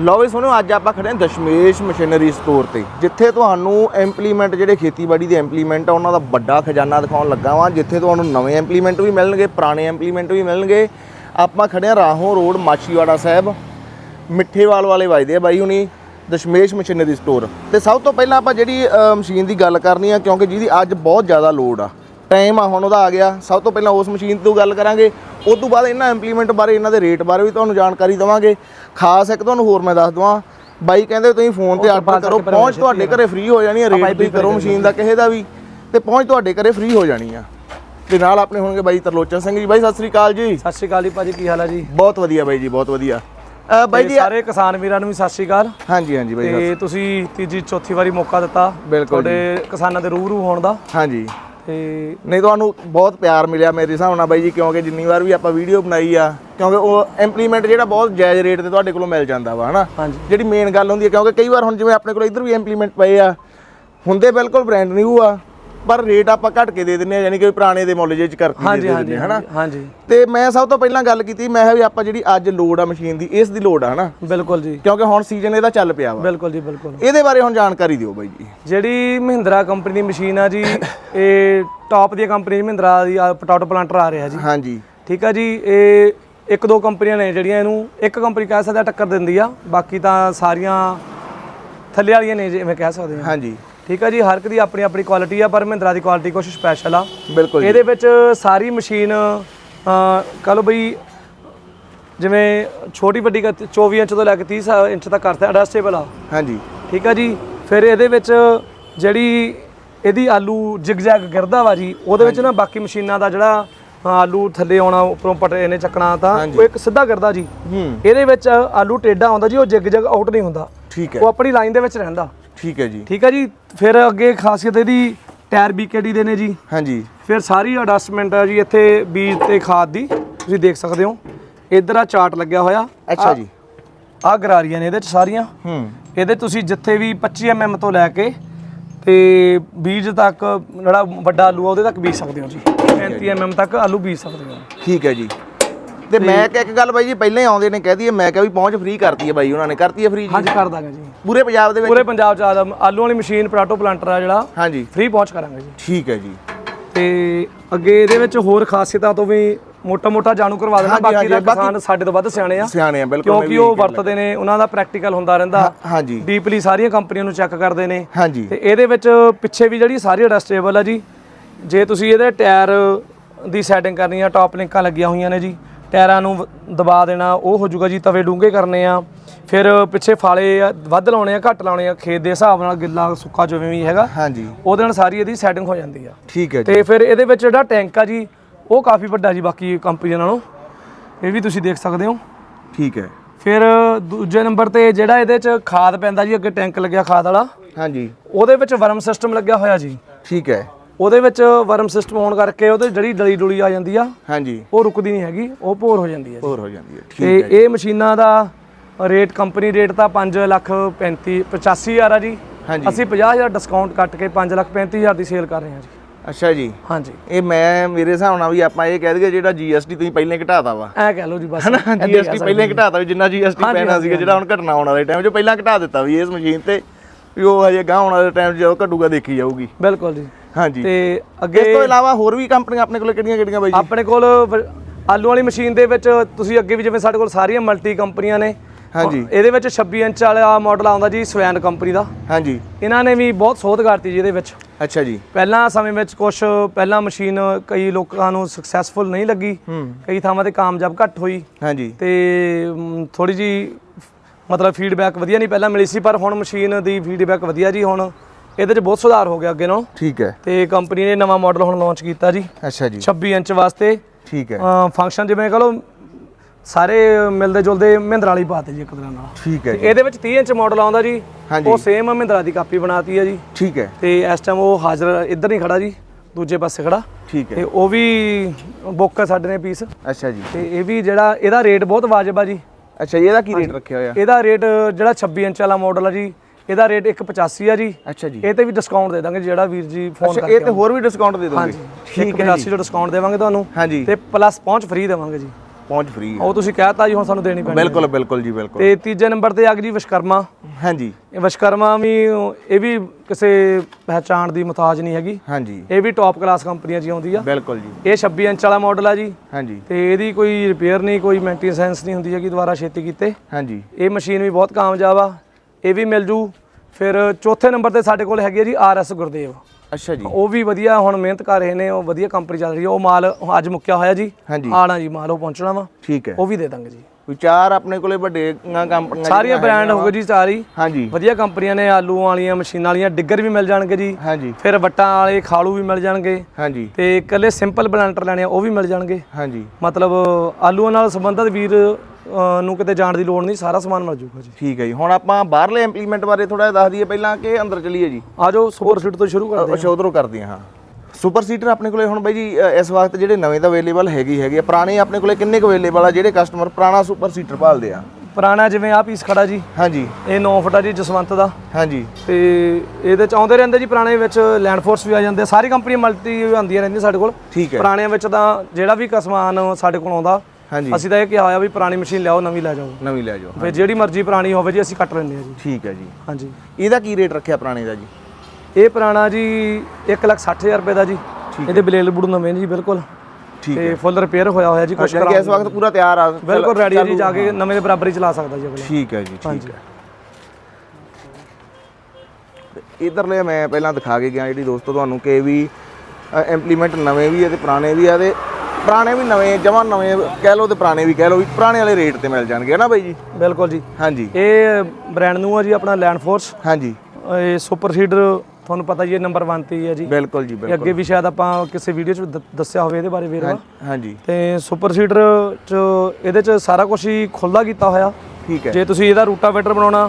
ਲਓ ਵੀ ਸੁਣੋ, ਅੱਜ ਆਪਾਂ ਖੜੇ ਹਾਂ ਦਸ਼ਮੇਸ਼ ਮਸ਼ੀਨਰੀ ਸਟੋਰ ਤੇ, ਜਿੱਥੇ ਤੁਹਾਨੂੰ ਇੰਪਲੀਮੈਂਟ ਜਿਹੜੇ ਖੇਤੀਬਾੜੀ ਦੇ ਇੰਪਲੀਮੈਂਟ ਆ, ਉਹਨਾਂ ਦਾ ਵੱਡਾ ਖਜ਼ਾਨਾ ਦਿਖਾਉਣ ਲੱਗਾ ਵਾਂ, ਜਿੱਥੇ ਤੁਹਾਨੂੰ ਨਵੇਂ ਇੰਪਲੀਮੈਂਟ ਵੀ ਮਿਲਣਗੇ, ਪੁਰਾਣੇ ਇੰਪਲੀਮੈਂਟ ਵੀ ਮਿਲਣਗੇ। ਆਪਾਂ ਖੜੇ ਹਾਂ ਰਾਹੋਂ ਰੋਡ, ਮਾਛੀਵਾੜਾ ਸਾਹਿਬ। ਮਿੱਠੇਵਾਲ ਵਾਲੇ ਵਜਦੇ ਆ ਬਾਈ ਹੁਣੀ, ਦਸ਼ਮੇਸ਼ ਮਸ਼ੀਨਰੀ ਸਟੋਰ ਤੇ ਸਭ ਤੋਂ ਪਹਿਲਾਂ ਆਪਾਂ ਜਿਹੜੀ ਮਸ਼ੀਨ ਦੀ ਗੱਲ ਕਰਨੀ ਆ, ਕਿਉਂਕਿ ਜਿਹਦੀ ਅੱਜ ਬਹੁਤ ਜ਼ਿਆਦਾ ਲੋਡ ਆ। ਟਾਈਮ ਆ ਹੁਣ ਉਹਦਾ ਆ ਗਿਆ। ਸਭ ਤੋਂ ਪਹਿਲਾਂ ਉਸ ਮਸ਼ੀਨ ਤੋਂ ਗੱਲ ਕਰਾਂਗੇ। ਉਸ ਤੋਂ ਬਾਅਦ ਇਹਨਾਂ ਇੰਪਲੀਮੈਂਟ ਬਾਰੇ ਇਹਨਾਂ ਦੇ ਰੇਟ ਬਾਰੇ ਵੀ ਤੁਹਾਨੂੰ ਜਾਣਕਾਰੀ ਦਵਾਂਗੇ। ਖਾਸ ਇੱਕ ਤੁਹਾਨੂੰ ਹੋਰ ਮੈਂ ਦੱਸ ਦਵਾਂ। ਬਾਈ ਕਹਿੰਦੇ ਤੁਸੀਂ ਫੋਨ ਤੇ ਆਰਡਰ ਕਰੋ ਪਹੁੰਚ ਤੁਹਾਡੇ ਘਰੇ ਫ੍ਰੀ ਹੋ ਜਾਣੀ ਹੈ ਰੇਟ ਤੁਸੀਂ ਕਰੋ ਮਸ਼ੀਨ ਦਾ ਕਿਸੇ ਦਾ ਵੀ। ਤੇ ਪਹੁੰਚ ਤੁਹਾਡੇ ਘਰੇ ਫ੍ਰੀ ਹੋ ਜਾਣੀ ਆ। ਤੇ ਨਾਲ ਆਪਣੇ ਹੋਣਗੇ ਬਾਈ ਤਰਲੋਚਨ ਸਿੰਘ ਜੀ। ਬਾਈ ਸਤਿ ਸ੍ਰੀ ਅਕਾਲ ਜੀ। ਸਤਿ ਸ਼੍ਰੀ ਅਕਾਲ ਜੀ ਭਾਜੀ ਕੀ ਹਾਲ ਹੈ ਜੀ? ਬਹੁਤ ਵਧੀਆ ਬਾਈ ਜੀ ਬਹੁਤ ਵਧੀਆ। ਬਾਈ ਜੀ ਸਾਰੇ ਕਿਸਾਨ ਵੀਰਾਂ ਨੂੰ ਵੀ ਸਤਿ ਸ਼੍ਰੀ ਅਕਾਲ। ਹਾਂਜੀ ਹਾਂਜੀ ਬਾਈ ਤੇ ਤੁਸੀਂ ਤੀਜੀ ਚੌਥੀ ਵਾਰੀ ਮੌਕਾ ਦਿੱਤਾ। ਤੁਹਾਡੇ ਕਿਸਾਨਾਂ ਦੇ ਰੂਬਰੂ ਹੋਣ ਦਾ। ਹਾਂਜੀ। ਤੇ ਨਹੀਂ ਤੁਹਾਨੂੰ ਬਹੁਤ ਪਿਆਰ ਮਿਲਿਆ ਮੇਰੇ ਹਿਸਾਬ ਨਾਲ ਬਾਈ ਜੀ ਕਿਉਂਕਿ ਜਿੰਨੀ ਵਾਰ ਵੀ ਆਪਾਂ ਵੀਡੀਓ ਬਣਾਈ ਆ ਕਿਉਂਕਿ ਉਹ ਇੰਪਲੀਮੈਂਟ ਜਿਹੜਾ ਬਹੁਤ ਜਾਇਜ਼ ਰੇਟ ਤੇ ਤੁਹਾਡੇ ਕੋਲੋਂ ਮਿਲ ਜਾਂਦਾ ਵਾ ਹਨਾ? ਜਿਹੜੀ ਮੇਨ ਗੱਲ ਹੁੰਦੀ ਹੈ ਕਿਉਂਕਿ ਕਈ ਵਾਰ ਹੁਣ ਜਿਵੇਂ ਆਪਣੇ ਕੋਲ ਇੱਧਰ ਵੀ ਇੰਪਲੀਮੈਂਟ ਪਏ ਆ ਹੁੰਦੇ ਬਿਲਕੁਲ ਬ੍ਰਾਂਡ ਨਿਊ ਆ ਪਰ ਰੇਟ ਆਪਾਂ ਘੱਟ ਕੇ ਦੇ ਦਿੰਨੇ ਆ ਯਾਨੀ ਕਿ ਪੁਰਾਣੇ ਦੇ ਮੁੱਲ ਜੇ ਚ ਕਰਕੇ ਦੇ ਆ, ਹਨਾ? ਹਾਂਜੀ। ਤੇ ਮੈਂ ਸਭ ਤੋਂ ਪਹਿਲਾਂ ਗੱਲ ਕੀਤੀ ਮੈਂ ਕਿਹਾ ਵੀ ਆਪਾਂ ਜਿਹੜੀ ਅੱਜ ਲੋਡ ਆ ਮਸ਼ੀਨ ਦੀ ਇਸ ਦੀ ਲੋਡ ਆ ਹਨਾ? ਬਿਲਕੁਲ ਜੀ। ਕਿਉਂਕਿ ਹੁਣ ਸੀਜ਼ਨ ਇਹਦਾ ਚੱਲ ਪਿਆ ਵਾ। ਬਿਲਕੁਲ ਜੀ ਬਿਲਕੁਲ। ਇਹਦੇ ਬਾਰੇ ਹੁਣ ਜਾਣਕਾਰੀ ਦਿਓ ਬਾਈ ਜੀ। ਜਿਹੜੀ ਮਹਿੰਦਰਾ ਕੰਪਨੀ ਦੀ ਮਸ਼ੀਨ ਆ ਜੀ ਇਹ ਟਾਪ ਦੀ ਕੰਪਨੀ ਮਹਿੰਦਰਾ ਦੀ ਪਟਾਟੋ ਪਲਾਂਟਰ ਆ ਰਿਹਾ ਜੀ। ਹਾਂਜੀ। ਠੀਕ ਆ ਜੀ ਇਹ ਇੱਕ ਦੋ ਕੰਪਨੀਆਂ ਨੇ ਜਿਹੜੀਆਂ ਇਹਨੂੰ ਇੱਕ ਕੰਪਨੀ ਕਹਿ ਸਕਦੇ ਟੱਕਰ ਦਿੰਦੀ ਆ ਬਾਕੀ ਤਾਂ ਸਾਰੀਆਂ ਥੱਲੇ ਵਾਲੀਆਂ ਨੇ ਜਿਵੇਂ ਕਹਿ ਸਕਦੇ ਆ। ਹਾਂਜੀ। ਠੀਕ ਆ ਜੀ ਹਰ ਇੱਕ ਦੀ ਆਪਣੀ ਆਪਣੀ ਕੁਆਲਿਟੀ ਆ ਪਰ ਮਹਿੰਦਰਾ ਦੀ ਕੁਆਲਿਟੀ ਕੁਝ ਸਪੈਸ਼ਲ ਆ। ਬਿਲਕੁਲ ਜੀ। ਇਹਦੇ ਵਿੱਚ ਸਾਰੀ ਮਸ਼ੀਨ ਕਹ ਲਓ ਬਈ ਜਿਵੇਂ ਛੋਟੀ ਵੱਡੀ ਕਰ- 24 ਇੰਚ ਤੋਂ ਲੈ ਕੇ 30 ਇੰਚ ਤੱਕ ਕਰਤਾ ਐਡਜਸਟੇਬਲ ਆ। ਹਾਂਜੀ। ਠੀਕ ਆ ਜੀ ਫਿਰ ਇਹਦੇ ਵਿੱਚ ਜਿਹੜੀ ਇਹਦੀ ਆਲੂ ਜਿਗਜੈਗ ਗਿਰਦਾ ਵਾ ਜੀ ਉਹਦੇ ਵਿੱਚ ਨਾ ਬਾਕੀ ਮਸ਼ੀਨਾਂ ਦਾ ਜਿਹੜਾ ਅ, ਆਲੂ ਥੱਲੇ ਆਉਣਾ ਉੱਪਰੋਂ ਪਟੇ ਨੇ ਚੱਕਣਾ ਤਾਂ ਉਹ ਇੱਕ ਸਿੱਧਾ ਗਿਰਦਾ ਜੀ। ਹੂੰ। ਇਹਦੇ ਵਿੱਚ ਆਲੂ ਟੇਢਾ ਆਉਂਦਾ ਜੀ ਉਹ ਜਿਗਜੈਗ ਆਊਟ ਨਹੀਂ ਹੁੰਦਾ। ਠੀਕ ਹੈ। ਉਹ ਆਪਣੀ ਲਾਈਨ ਦੇ ਵਿੱਚ ਰਹਿੰਦਾ। ਠੀਕ ਹੈ ਜੀ। ਠੀਕ ਆ ਜੀ ਫਿਰ ਅੱਗੇ ਖਾਸੀਅਤ ਇਹਦੀ ਟਾਇਰ ਬੀਕੇਡੀ ਦੇ ਨੇ ਜੀ। ਹਾਂਜੀ। ਫਿਰ ਸਾਰੀ ਐਡਜਸਟਮੈਂਟ ਆ ਜੀ ਇੱਥੇ ਬੀਜ ਤੇ ਖਾਦ ਦੀ ਤੁਸੀਂ ਦੇਖ ਸਕਦੇ ਹੋ। ਇਧਰ ਆ ਚਾਰਟ ਲੱਗਿਆ ਹੋਇਆ। ਅੱਛਾ ਜੀ। ਆ ਗਰਾਰੀਆਂ ਨੇ ਇਹਦੇ ਚ ਸਾਰੀਆਂ। ਹੂੰ। ਇਹਦੇ ਤੁਸੀਂ ਜਿੱਥੇ ਵੀ 25 mm ਤੋਂ ਲੈ ਕੇ ਤੇ ਬੀਜ ਤੱਕ ਜਿਹੜਾ ਵੱਡਾ ਆਲੂ ਆ ਉਹਦੇ ਤੱਕ ਬੀਜ ਸਕਦੇ ਹੋ ਜੀ। 35 mm ਤੱਕ ਆਲੂ ਬੀਜ ਸਕਦੇ ਹੋ। ਠੀਕ ਹੈ ਜੀ। ਤੇ ਮੈਂ ਕਿ ਇੱਕ ਗੱਲ ਬਾਈ ਜੀ ਪਹਿਲਾਂ ਹੀ ਆਉਂਦੇ ਨੇ ਕਹਿ ਦਈਏ ਮੈਂ ਕਿਹਾ ਵੀ ਪਹੁੰਚ ਫ੍ਰੀ ਕਰਤੀ ਹੈ ਬਾਈ ਉਹਨਾਂ ਨੇ ਕਰਤੀ ਹੈ ਫ੍ਰੀ ਜੀ ਹਾਂਜੀ ਕਰ ਦਾਂਗੇ ਜੀ। ਪੂਰੇ ਪੰਜਾਬ ਦੇ ਵਿੱਚ? ਪੂਰੇ ਪੰਜਾਬ ਚ ਆਦਾ ਆਲੂ ਵਾਲੀ ਮਸ਼ੀਨ ਪਟਾਟੋ ਪਲਾਂਟਰ ਆ ਜਿਹੜਾ ਹਾਂਜੀ। ਫ੍ਰੀ ਪਹੁੰਚ ਕਰਾਂਗੇ ਜੀ। ਠੀਕ ਹੈ ਜੀ। ਤੇ ਅੱਗੇ ਇਹਦੇ ਵਿੱਚ ਹੋਰ ਖਾਸੀਅਤਾਂ ਤੋਂ ਵੀ ਮੋਟਾ ਮੋਟਾ ਜਾਣੂ ਕਰਵਾ ਦੇਣਾ ਬਾਕੀ ਦਾ ਕਿਸਾਨ ਸਾਡੇ ਤੋਂ ਵੱਧ ਸਿਆਣੇ ਆ। ਸਿਆਣੇ ਆ ਬਿਲਕੁਲ ਕਿਉਂਕਿ ਉਹ ਵਰਤਦੇ ਨੇ ਉਹਨਾਂ ਦਾ ਪ੍ਰੈਕਟੀਕਲ ਹੁੰਦਾ ਰਹਿੰਦਾ। ਹਾਂਜੀ। ਡੀਪਲੀ ਸਾਰੀਆਂ ਕੰਪਨੀਆਂ ਨੂੰ ਚੈੱਕ ਕਰਦੇ ਨੇ। ਹਾਂਜੀ। ਤੇ ਇਹਦੇ ਵਿੱਚ ਪਿੱਛੇ ਵੀ ਜਿਹੜੀ ਸਾਰੀ ਐਡਜਸਟੇਬਲ ਆ ਜੀ ਜੇ ਤੁਸੀਂ ਇਹਦੇ ਟਾਇਰ ਦੀ ਸੈਟਿੰਗ ਕਰਨੀ ਆ ਟਾਪ ਲਿੰਕਾਂ ਲੱਗੀਆਂ ਹੋਈਆਂ ਨੇ ਜੀ ਟਾਇਰਾਂ ਨੂੰ ਦਬਾ ਦੇਣਾ ਉਹ ਹੋ ਜਾਊਗਾ ਜੀ ਤਵੇ ਡੂੰਘੇ ਕਰਨੇ ਆ। ਫਿਰ ਪਿੱਛੇ ਫਾਲੇ ਵੱਧ ਲਾਉਣੇ ਆ ਘੱਟ ਲਾਉਣੇ ਆ ਖੇਤ ਦੇ ਹਿਸਾਬ ਨਾਲ ਗਿੱਲਾ ਸੁੱਕਾ ਜਿਵੇਂ ਵੀ ਹੈਗਾ ਹਾਂਜੀ। ਉਹਦੇ ਨਾਲ ਸਾਰੀ ਇਹਦੀ ਸੈਟਿੰਗ ਹੋ ਜਾਂਦੀ ਆ। ਠੀਕ ਹੈ ਜੀ। ਤੇ ਫਿਰ ਇਹਦੇ ਵਿੱਚ ਜਿਹੜਾ ਟੈਂਕ ਆ ਜੀ ਉਹ ਕਾਫੀ ਵੱਡਾ ਜੀ ਬਾਕੀ ਕੰਪਨੀਆਂ ਨਾਲੋਂ। ਇਹ ਵੀ ਤੁਸੀਂ ਦੇਖ ਸਕਦੇ ਹੋ। ਠੀਕ ਹੈ। ਫਿਰ ਦੂਜੇ ਨੰਬਰ ਤੇ ਜਿਹੜਾ ਇਹਦੇ ਚ ਖਾਦ ਪੈਂਦਾ ਜੀ ਅੱਗੇ ਟੈਂਕ ਲੱਗਿਆ ਖਾਦ ਵਾਲਾ ਹਾਂਜੀ। ਉਹਦੇ ਵਿੱਚ ਵਰਮ ਸਿਸਟਮ ਲੱਗਿਆ ਹੋਇਆ ਜੀ। ਠੀਕ ਹੈ। ਉਹਦੇ ਵਿੱਚ ਵਰਮ ਸਿਸਟਮ ਹੋਣ ਕਰਕੇ ਉਹਦੇ ਜਿਹੜੀ ਡਲੀ ਡੁਲੀ ਆ ਜਾਂਦੀ ਆ ਹਾਂਜੀ। ਉਹ ਰੁਕਦੀ ਨਹੀਂ ਹੈਗੀ ਉਹ ਭੋਰ ਹੋ ਜਾਂਦੀ ਹੈ। ਹੋਰ ਹੋ ਜਾਂਦੀ ਹੈ ਠੀਕ ਤੇ ਇਹ ਮਸ਼ੀਨਾਂ ਦਾ ਰੇਟ ਕੰਪਨੀ ਰੇਟ ਤਾਂ 5 ਲੱਖ 35 85000 ਆ ਜੀ। ਹਾਂਜੀ। ਅਸੀਂ 50000 ਡਿਸਕਾਊਂਟ ਕੱਟ ਕੇ 5 ਲੱਖ 35000 ਦੀ ਸੇਲ ਕਰ ਰਹੇ ਹਾਂ ਜੀ। ਅੱਛਾ ਜੀ। ਹਾਂਜੀ। ਇਹ ਮੈਂ ਮੇਰੇ ਹਿਸਾਬ ਨਾਲ ਵੀ ਆਪਾਂ ਇਹ ਕਹਿ ਦਈਏ ਜਿਹੜਾ GST ਤੁਸੀਂ ਪਹਿਲਾਂ ਹੀ ਘਟਾਤਾ ਵਾ। ਐ ਕਹਿ ਲਓ ਜੀ ਬਸ। ਹਨਾ? ਏਦਾਂ ਹੀ ਕਹਿ GST ਪਹਿਲਾਂ ਹੀ ਘਟਾਤਾ ਵੀ ਜਿੰਨਾ ਹਾਂਜੀ, ਪੈਣਾ ਸੀਗਾ ਹਾਂਜੀ, ਜਿਹੜਾ ਹੁਣ ਘਟਣਾ ਆਉਣ ਵਾਲੇ ਟਾਈਮ 'ਚ ਪਹਿਲਾਂ ਘਟਾ ਦਿੱਤਾ ਵੀ ਇਸ ਮਸ਼ੀਨ ਤੇ ਵੀ ਉਹ ਹਜੇ ਗਾਂ ਆਉਣ ਵਾਲੇ ਟਾਈਮ 'ਚ ਜਦੋਂ ਘਟੂਗਾ ਦੇਖੀ ਜਾਊਗੀ। ਬਿਲਕੁਲ ਜੀ। ਹਾਂਜੀ। ਤੇ ਇਸ ਅੱਗੇ ਤੋਂ ਇਲਾਵਾ ਹੋਰ ਵੀ ਕੰਪਨੀਆਂ ਆਪਣੇ ਕੋਲ ਕਿਹੜੀਆਂ ਕਿਹੜੀਆਂ ਬਾਈ ਜੀ? ਆਪਣੇ ਕੋਲ ਆਲੂ ਵਾਲੀ ਮਸ਼ੀਨ ਦੇ ਵਿੱਚ ਤੁਸੀਂ ਅੱਗੇ ਵੀ ਜਿਵੇਂ ਸਾਡੇ ਕੋਲ ਸਾਰੀਆਂ ਮਲਟੀ ਕੰਪਨੀਆਂ ਨੇ। ਹਾਂਜੀ। ਇਹਦੇ ਵਿੱਚ 26 ਇੰਚ ਵਾਲਾ ਮਾਡਲ ਆਉਂਦਾ ਜੀ ਸਵੈਨ ਕੰਪਨੀ ਦਾ। ਹਾਂਜੀ। ਇਹਨਾਂ ਨੇ ਵੀ ਬਹੁਤ ਸੋਧ ਕਰਤੀ ਜੀ ਇਹਦੇ ਵਿੱਚ। ਅੱਛਾ ਜੀ। ਪਹਿਲਾਂ ਸਮੇਂ ਵਿੱਚ ਕੁਝ ਪਹਿਲਾਂ ਮਸ਼ੀਨ ਕਈ ਲੋਕਾਂ ਨੂੰ ਸਕਸੈਸਫੁਲ ਨਹੀਂ ਲੱਗੀ। ਕਈ ਥਾਵਾਂ ਤੇ ਕਾਮਯਾਬ ਘੱਟ ਹੋਈ। ਹਾਂਜੀ। ਤੇ ਥੋੜੀ ਜੀ ਮਤਲਬ ਫੀਡਬੈਕ ਵਧੀਆ ਨਹੀਂ ਪਹਿਲਾਂ ਮਿਲੀ ਸੀ ਪਰ ਹੁਣ ਮਸ਼ੀਨ ਦੀ ਫੀਡਬੈਕ ਵਧੀਆ ਜੀ ਹੁਣ। ਇਹਦੇ 'ਚ ਬਹੁਤ ਸੁਧਾਰ ਹੋ ਗਿਆ ਅੱਗੇ ਨਾਲੋਂ। ਠੀਕ ਹੈ। ਤੇ ਕੰਪਨੀ ਨੇ ਨਵਾਂ ਮਾਡਲ ਹੁਣ ਲਾਂਚ ਕੀਤਾ ਜੀ। ਅੱਛਾ ਜੀ। 26 ਇੰਚ ਵਾਸਤੇ। ਠੀਕ ਹੈ। ਫੰਕਸ਼ਨ ਜਿਵੇਂ ਕਹ ਲਓ ਸਾਰੇ ਮਿਲਦੇ ਜੁਲਦੇ ਮਹਿੰਦਰਾ ਵਾਲੀ ਪਾਤੇ ਜੀ ਇੱਕ ਤਰ੍ਹਾਂ ਨਾਲ। ਠੀਕ ਹੈ ਜੀ। ਇਹਦੇ ਵਿੱਚ 30 ਇੰਚ ਮਾਡਲ ਆਉਂਦਾ ਜੀ। ਉਹ ਸੇਮ ਮਹਿੰਦਰਾ ਦੀ ਕਾਪੀ ਬਣਾਤੀ ਹੈ ਜੀ। ਠੀਕ ਹੈ। ਤੇ ਇਸ ਟਾਈਮ ਉਹ ਹਾਜ਼ਰ ਇੱਧਰ ਨਹੀਂ ਖੜਾ ਜੀ ਦੂਜੇ ਪਾਸੇ ਖੜਾ। ਠੀਕ ਹੈ। ਤੇ ਉਹ ਵੀ ਬੁੱਕ ਸਾਡੇ ਨੇ ਪੀਸ ਅੱਛਾ ਜੀ। ਤੇ ਇਹ ਵੀ ਜਿਹੜਾ ਇਹਦਾ ਰੇਟ ਬਹੁਤ ਵਾਜਬ ਆ ਜੀ। ਅੱਛਾ ਇਹਦਾ ਕੀ ਰੇਟ ਰੱਖਿਆ ਹੋਇਆ? ਇਹਦਾ ਰੇਟ ਜਿਹੜਾ 26 ਇੰਚ ਵਾਲਾ ਮਾਡਲ ਆ ਜੀ ਇਹਦਾ ਰੇਟ 185 ਆ ਜੀ। ਅੱਛਾ ਜੀ। ਇਹ ਤੇ ਵੀ ਡਿਸਕਾਊਂਟ ਦੇ ਦਾਂਗੇ ਜਿਹੜਾ ਵੀਰ ਜੀ ਫੋਨ ਅੱਛਾ ਕਰਕੇ ਇਹ ਤੇ ਹੋਰ ਵੀ ਡਿਸਕਾਊਂਟ ਦੇ ਦੋਗੇ? ਹਾਂਜੀ। 185 ਦਾ ਡਿਸਕਾਊਂਟ ਦੇਵਾਂਗੇ ਤੁਹਾਨੂੰ। ਹਾਂਜੀ। ਤੇ ਪਲੱਸ ਪਹੁੰਚ ਫ੍ਰੀ ਦੇਵਾਂਗੇ ਜੀ। ਪਹੁੰਚ ਫ੍ਰੀ ਹੈ। ਉਹ ਤੁਸੀਂ ਕਹਿਤਾ ਜੀ ਹੁਣ ਸਾਨੂੰ ਦੇਣੀ ਪੈਣੀ ਬਿਲਕੁਲ ਬਿਲਕੁਲ ਜੀ ਬਿਲਕੁਲ। ਤੇ ਤੀਜੇ ਨੰਬਰ ਤੇ ਆ ਗਈ ਜੀ ਵਿਸ਼ਕਰਮਾ। ਹਾਂਜੀ। ਇਹ ਵਿਸ਼ਕਰਮਾ ਵੀ ਇਹ ਵੀ ਕਿਸੇ ਪਹਿਚਾਣ ਦੀ ਮੁਤਾਜ ਨਹੀਂ ਹੈਗੀ। ਹਾਂਜੀ। ਇਹ ਵੀ ਟੌਪ ਕਲਾਸ ਕੰਪਨੀਆਂ ਹੀ ਆਉਂਦੀ ਆ। ਬਿਲਕੁਲ ਜੀ। ਇਹ 26 ਇੰਚ ਵਾਲਾ ਮਾਡਲ ਆ ਜੀ। ਹਾਂਜੀ। ਤੇ ਇਹਦੀ ਕੋਈ ਰਿਪੇਅਰ ਨਹੀਂ ਕੋਈ ਮੇਨਟੇਨੈਂਸ ਨਹੀਂ ਹੁੰਦੀ ਹੈਗੀ ਦੁਬਾਰਾ ਛੇਤੀ ਕੀਤੇ। ਹਾਂਜੀ। ਇਹ ਮਸ਼ੀਨ ਵੀ ਬਹੁਤ ਕਾਮਯਾਬ ਆ। ਇਹ ਵੀ ਮਿਲ ਜੂ। ਫਿਰ ਚੌਥੇ ਨੰਬਰ ਤੇ ਸਾਡੇ ਕੋਲ ਹੈਗੀ ਆ ਜੀ ਆਰਐਸ ਗੁਰਦੇਵ। ਅੱਛਾ ਜੀ। ਉਹ ਵੀ ਵਧੀਆ ਹੁਣ ਮਿਹਨਤ ਕਰ ਰਹੇ ਨੇ ਉਹ ਵਧੀਆ ਕੰਪਨੀ ਚੱਲ ਰਹੀ ਹੈ ਉਹ ਮਾਲ ਅੱਜ ਮੁੱਕਿਆ ਹੋਇਆ ਜੀ। ਹਾਂਜੀ। ਆਣਾ ਜੀ ਮਾਲ ਉਹ ਪਹੁੰਚਣਾ ਵਾ। ਠੀਕ ਹੈ। ਉਹ ਵੀ ਦੇ ਦਾਂਗੇ ਜੀ। ਕੋਈ ਚਾਰ ਆਪਣੇ ਕੋਲੇ ਵੱਡੇ ਕੰਪਨੀਆਂ ਸਾਰੀਆਂ ਬ੍ਰਾਂਡ ਹੋਗੇ ਜੀ ਸਾਰੀ। ਹਾਂਜੀ। ਵਧੀਆ ਕੰਪਨੀਆਂ ਨੇ ਆਲੂ ਵਾਲੀਆਂ ਮਸ਼ੀਨਾਂ ਵਾਲੀਆਂ ਡਿੱਗਰ ਵੀ ਮਿਲ ਜਾਣਗੇ ਜੀ। ਹਾਂਜੀ। ਫਿਰ ਵੱਟਾਂ ਵਾਲੇ ਖਾਲੂ ਵੀ ਮਿਲ ਜਾਣਗੇ। ਹਾਂਜੀ। ਤੇ ਇਕੱਲੇ ਸਿੰਪਲ ਬਲੈਂਡਰ ਲੈਣੇ ਆ ਉਹ ਵੀ ਮਿਲ ਜਾਣਗੇ। ਹਾਂਜੀ। ਮਤਲਬ ਆਲੂਆਂ ਨਾਲ ਸੰਬੰਧਿਤ ਵੀਰ ਨੂੰ ਕਿਤੇ ਜਾਣ ਦੀ ਲੋੜ ਨਹੀਂ ਸਾਰਾ ਸਮਾਨ ਮਿਲ ਜੂਗਾ ਜੀ। ਠੀਕ ਹੈ ਜੀ। ਹੁਣ ਆਪਾਂ ਬਾਹਰਲੇ ਇੰਪਲੀਮੈਂਟ ਬਾਰੇ ਥੋੜਾ ਦੱਸ ਦਈਏ ਪਹਿਲਾਂ ਕਿ ਅੰਦਰ ਚਲੀਏ ਜੀ। ਆ ਜਾਓ ਸੁਪਰ ਸੀਟ ਤੋਂ ਸ਼ੁਰੂ ਕਰਦੇ ਅੱਛਾ ਉਧਰੋਂ ਕਰਦੇ ਹਾਂ ਸੁਪਰ ਸੀਟਰ ਆਪਣੇ ਕੋਲੇ ਹੁਣ ਬਾਈ ਜੀ ਇਸ ਵਕਤ ਜਿਹੜੇ ਨਵੇਂ ਤਾਂ ਅਵੇਲੇਬਲ ਹੈਗੀ ਹੈਗੇ ਆ। ਪੁਰਾਣੇ ਆਪਣੇ ਕੋਲੇ ਕਿੰਨੇ ਕੁ ਅਵੇਲੇਬਲ ਆ ਜਿਹੜੇ ਕਸਟਮਰ ਪੁਰਾਣਾ ਸੁਪਰ ਸੀਟਰ ਭਾਲਦੇ ਆ? ਪੁਰਾਣਾ ਜਿਵੇਂ ਆ ਪੀਸ ਖੜਾ ਜੀ। ਹਾਂਜੀ। ਇਹ 9 ਫੁੱਟ ਜੀ ਜਸਵੰਤ ਦਾ। ਹਾਂਜੀ। ਤੇ ਇਹਦੇ ਚ ਆਉਂਦੇ ਰਹਿੰਦੇ ਜੀ ਪੁਰਾਣੇ ਵਿੱਚ ਲੈਂਡ ਫੋਰਸ ਵੀ ਆ ਜਾਂਦੇ। ਸਾਰੀ ਕੰਪਨੀ ਮਲਟੀ ਆਉਂਦੀਆਂ ਰਹਿੰਦੀਆਂ ਸਾਡੇ ਕੋਲ। ਠੀਕ ਹੈ। ਪੁਰਾਣਿਆਂ ਵਿੱਚ ਤਾਂ ਜਿਹੜਾ ਵੀ ਕ ਸਮਾਨ ਸਾਡੇ ਕੋਲ ਆਉਂਦਾ ਹਾਂਜੀ। ਅਸੀਂ ਤਾਂ ਇਹ ਕਿਹਾ ਹੋਇਆ ਵੀ ਪੁਰਾਣੀ ਮਸ਼ੀਨ ਲਿਆਓ ਨਵੀਂ ਲੈ ਜਾਓ। ਨਵੀਂ ਲੈ ਜਾਓ ਫਿਰ ਜਿਹੜੀ ਮਰਜ਼ੀ ਪੁਰਾਣੀ ਹੋਵੇ ਜੀ ਅਸੀਂ ਕੱਟ ਲੈਂਦੇ ਆ ਜੀ। ਠੀਕ ਹੈ ਜੀ। ਹਾਂਜੀ। ਇਹਦਾ ਕੀ ਰੇਟ ਰੱਖਿਆ ਪੁਰਾਣੇ ਦਾ ਜੀ? ਇਹ ਪੁਰਾਣਾ ਜੀ 160000 ਰੁਪਏ ਦਾ ਜੀ। ਇਹਦੇ ਬਲੇਲ ਬੁੜ ਨਵੇਂ ਨੇ ਜੀ ਬਿਲਕੁਲ। ਠੀਕ ਤੇ ਫੁੱਲ ਰਿਪੇਅਰ ਹੋਇਆ ਹੋਇਆ ਜੀ ਕੁਝ ਜਾਣੀ ਕਿ ਇਸ ਵਕਤ ਪੂਰਾ ਤਿਆਰ ਆ। ਬਿਲਕੁਲ ਰੈਡੀ ਹੈ ਜੀ ਜਾ ਕੇ ਨਵੇਂ ਦੇ ਬਰਾਬਰ ਹੀ ਚਲਾ ਸਕਦਾ ਜੀ ਅਗਲਾ। ਠੀਕ ਹੈ ਜੀ ਠੀਕ ਹੈ। ਇਧਰਲੇ ਮੈਂ ਪਹਿਲਾਂ ਦਿਖਾ ਕੇ ਗਿਆ ਜਿਹੜੀ ਦੋਸਤੋ ਤੁਹਾਨੂੰ ਕਿ ਵੀ ਇੰਪਲੀਮੈਂਟ ਨਵੇਂ ਵੀ ਆ ਤੇ ਪੁਰਾਣੇ ਵੀ ਆ ਤੇ ਪੁਰਾਣੇ ਵੀ ਨਵੇਂ ਜਮਾਂ ਨਵੇਂ ਕਹਿ ਲਓ ਤੇ ਪੁਰਾਣੇ ਵੀ ਕਹਿ ਲਓ ਵੀ ਪੁਰਾਣੇ ਵਾਲੇ ਰੇਟ ਤੇ ਮਿਲ ਜਾਣਗੇ ਨਾ ਬਾਈ ਜੀ? ਬਿਲਕੁਲ ਜੀ। ਹਾਂਜੀ। ਇਹ ਬ੍ਰਾਂਡ ਨੂੰ ਆ ਜੀ ਆਪਣਾ ਲੈਂਡ ਫੋਰਸ ਹਾਂਜੀ। ਇਹ ਸੁਪਰ ਸੀਡਰ ਤੁਹਾਨੂੰ ਪਤਾ ਜੀ ਇਹ ਨੰਬਰ 1 ਤੇ ਹੀ ਹੈ ਜੀ। ਬਿਲਕੁਲ ਜੀ ਬਿਲਕੁਲ ਅੱਗੇ ਵੀ ਸ਼ਾਇਦ ਆਪਾਂ ਕਿਸੇ ਵੀਡੀਓ 'ਚ ਦੱਸਿਆ ਹੋਵੇ ਇਹਦੇ ਬਾਰੇ ਵੇਰਵਾ। ਹਾਂਜੀ ਤੇ ਸੁਪਰ ਸੀਡਰ 'ਚ ਇਹਦੇ 'ਚ ਸਾਰਾ ਕੁਝ ਹੀ ਖੁੱਲ੍ਹਾ ਕੀਤਾ ਹੋਇਆ। ਠੀਕ ਹੈ। ਜੇ ਤੁਸੀਂ ਇਹਦਾ ਰੂਟਾਵੇਟਰ ਬਣਾਉਣਾ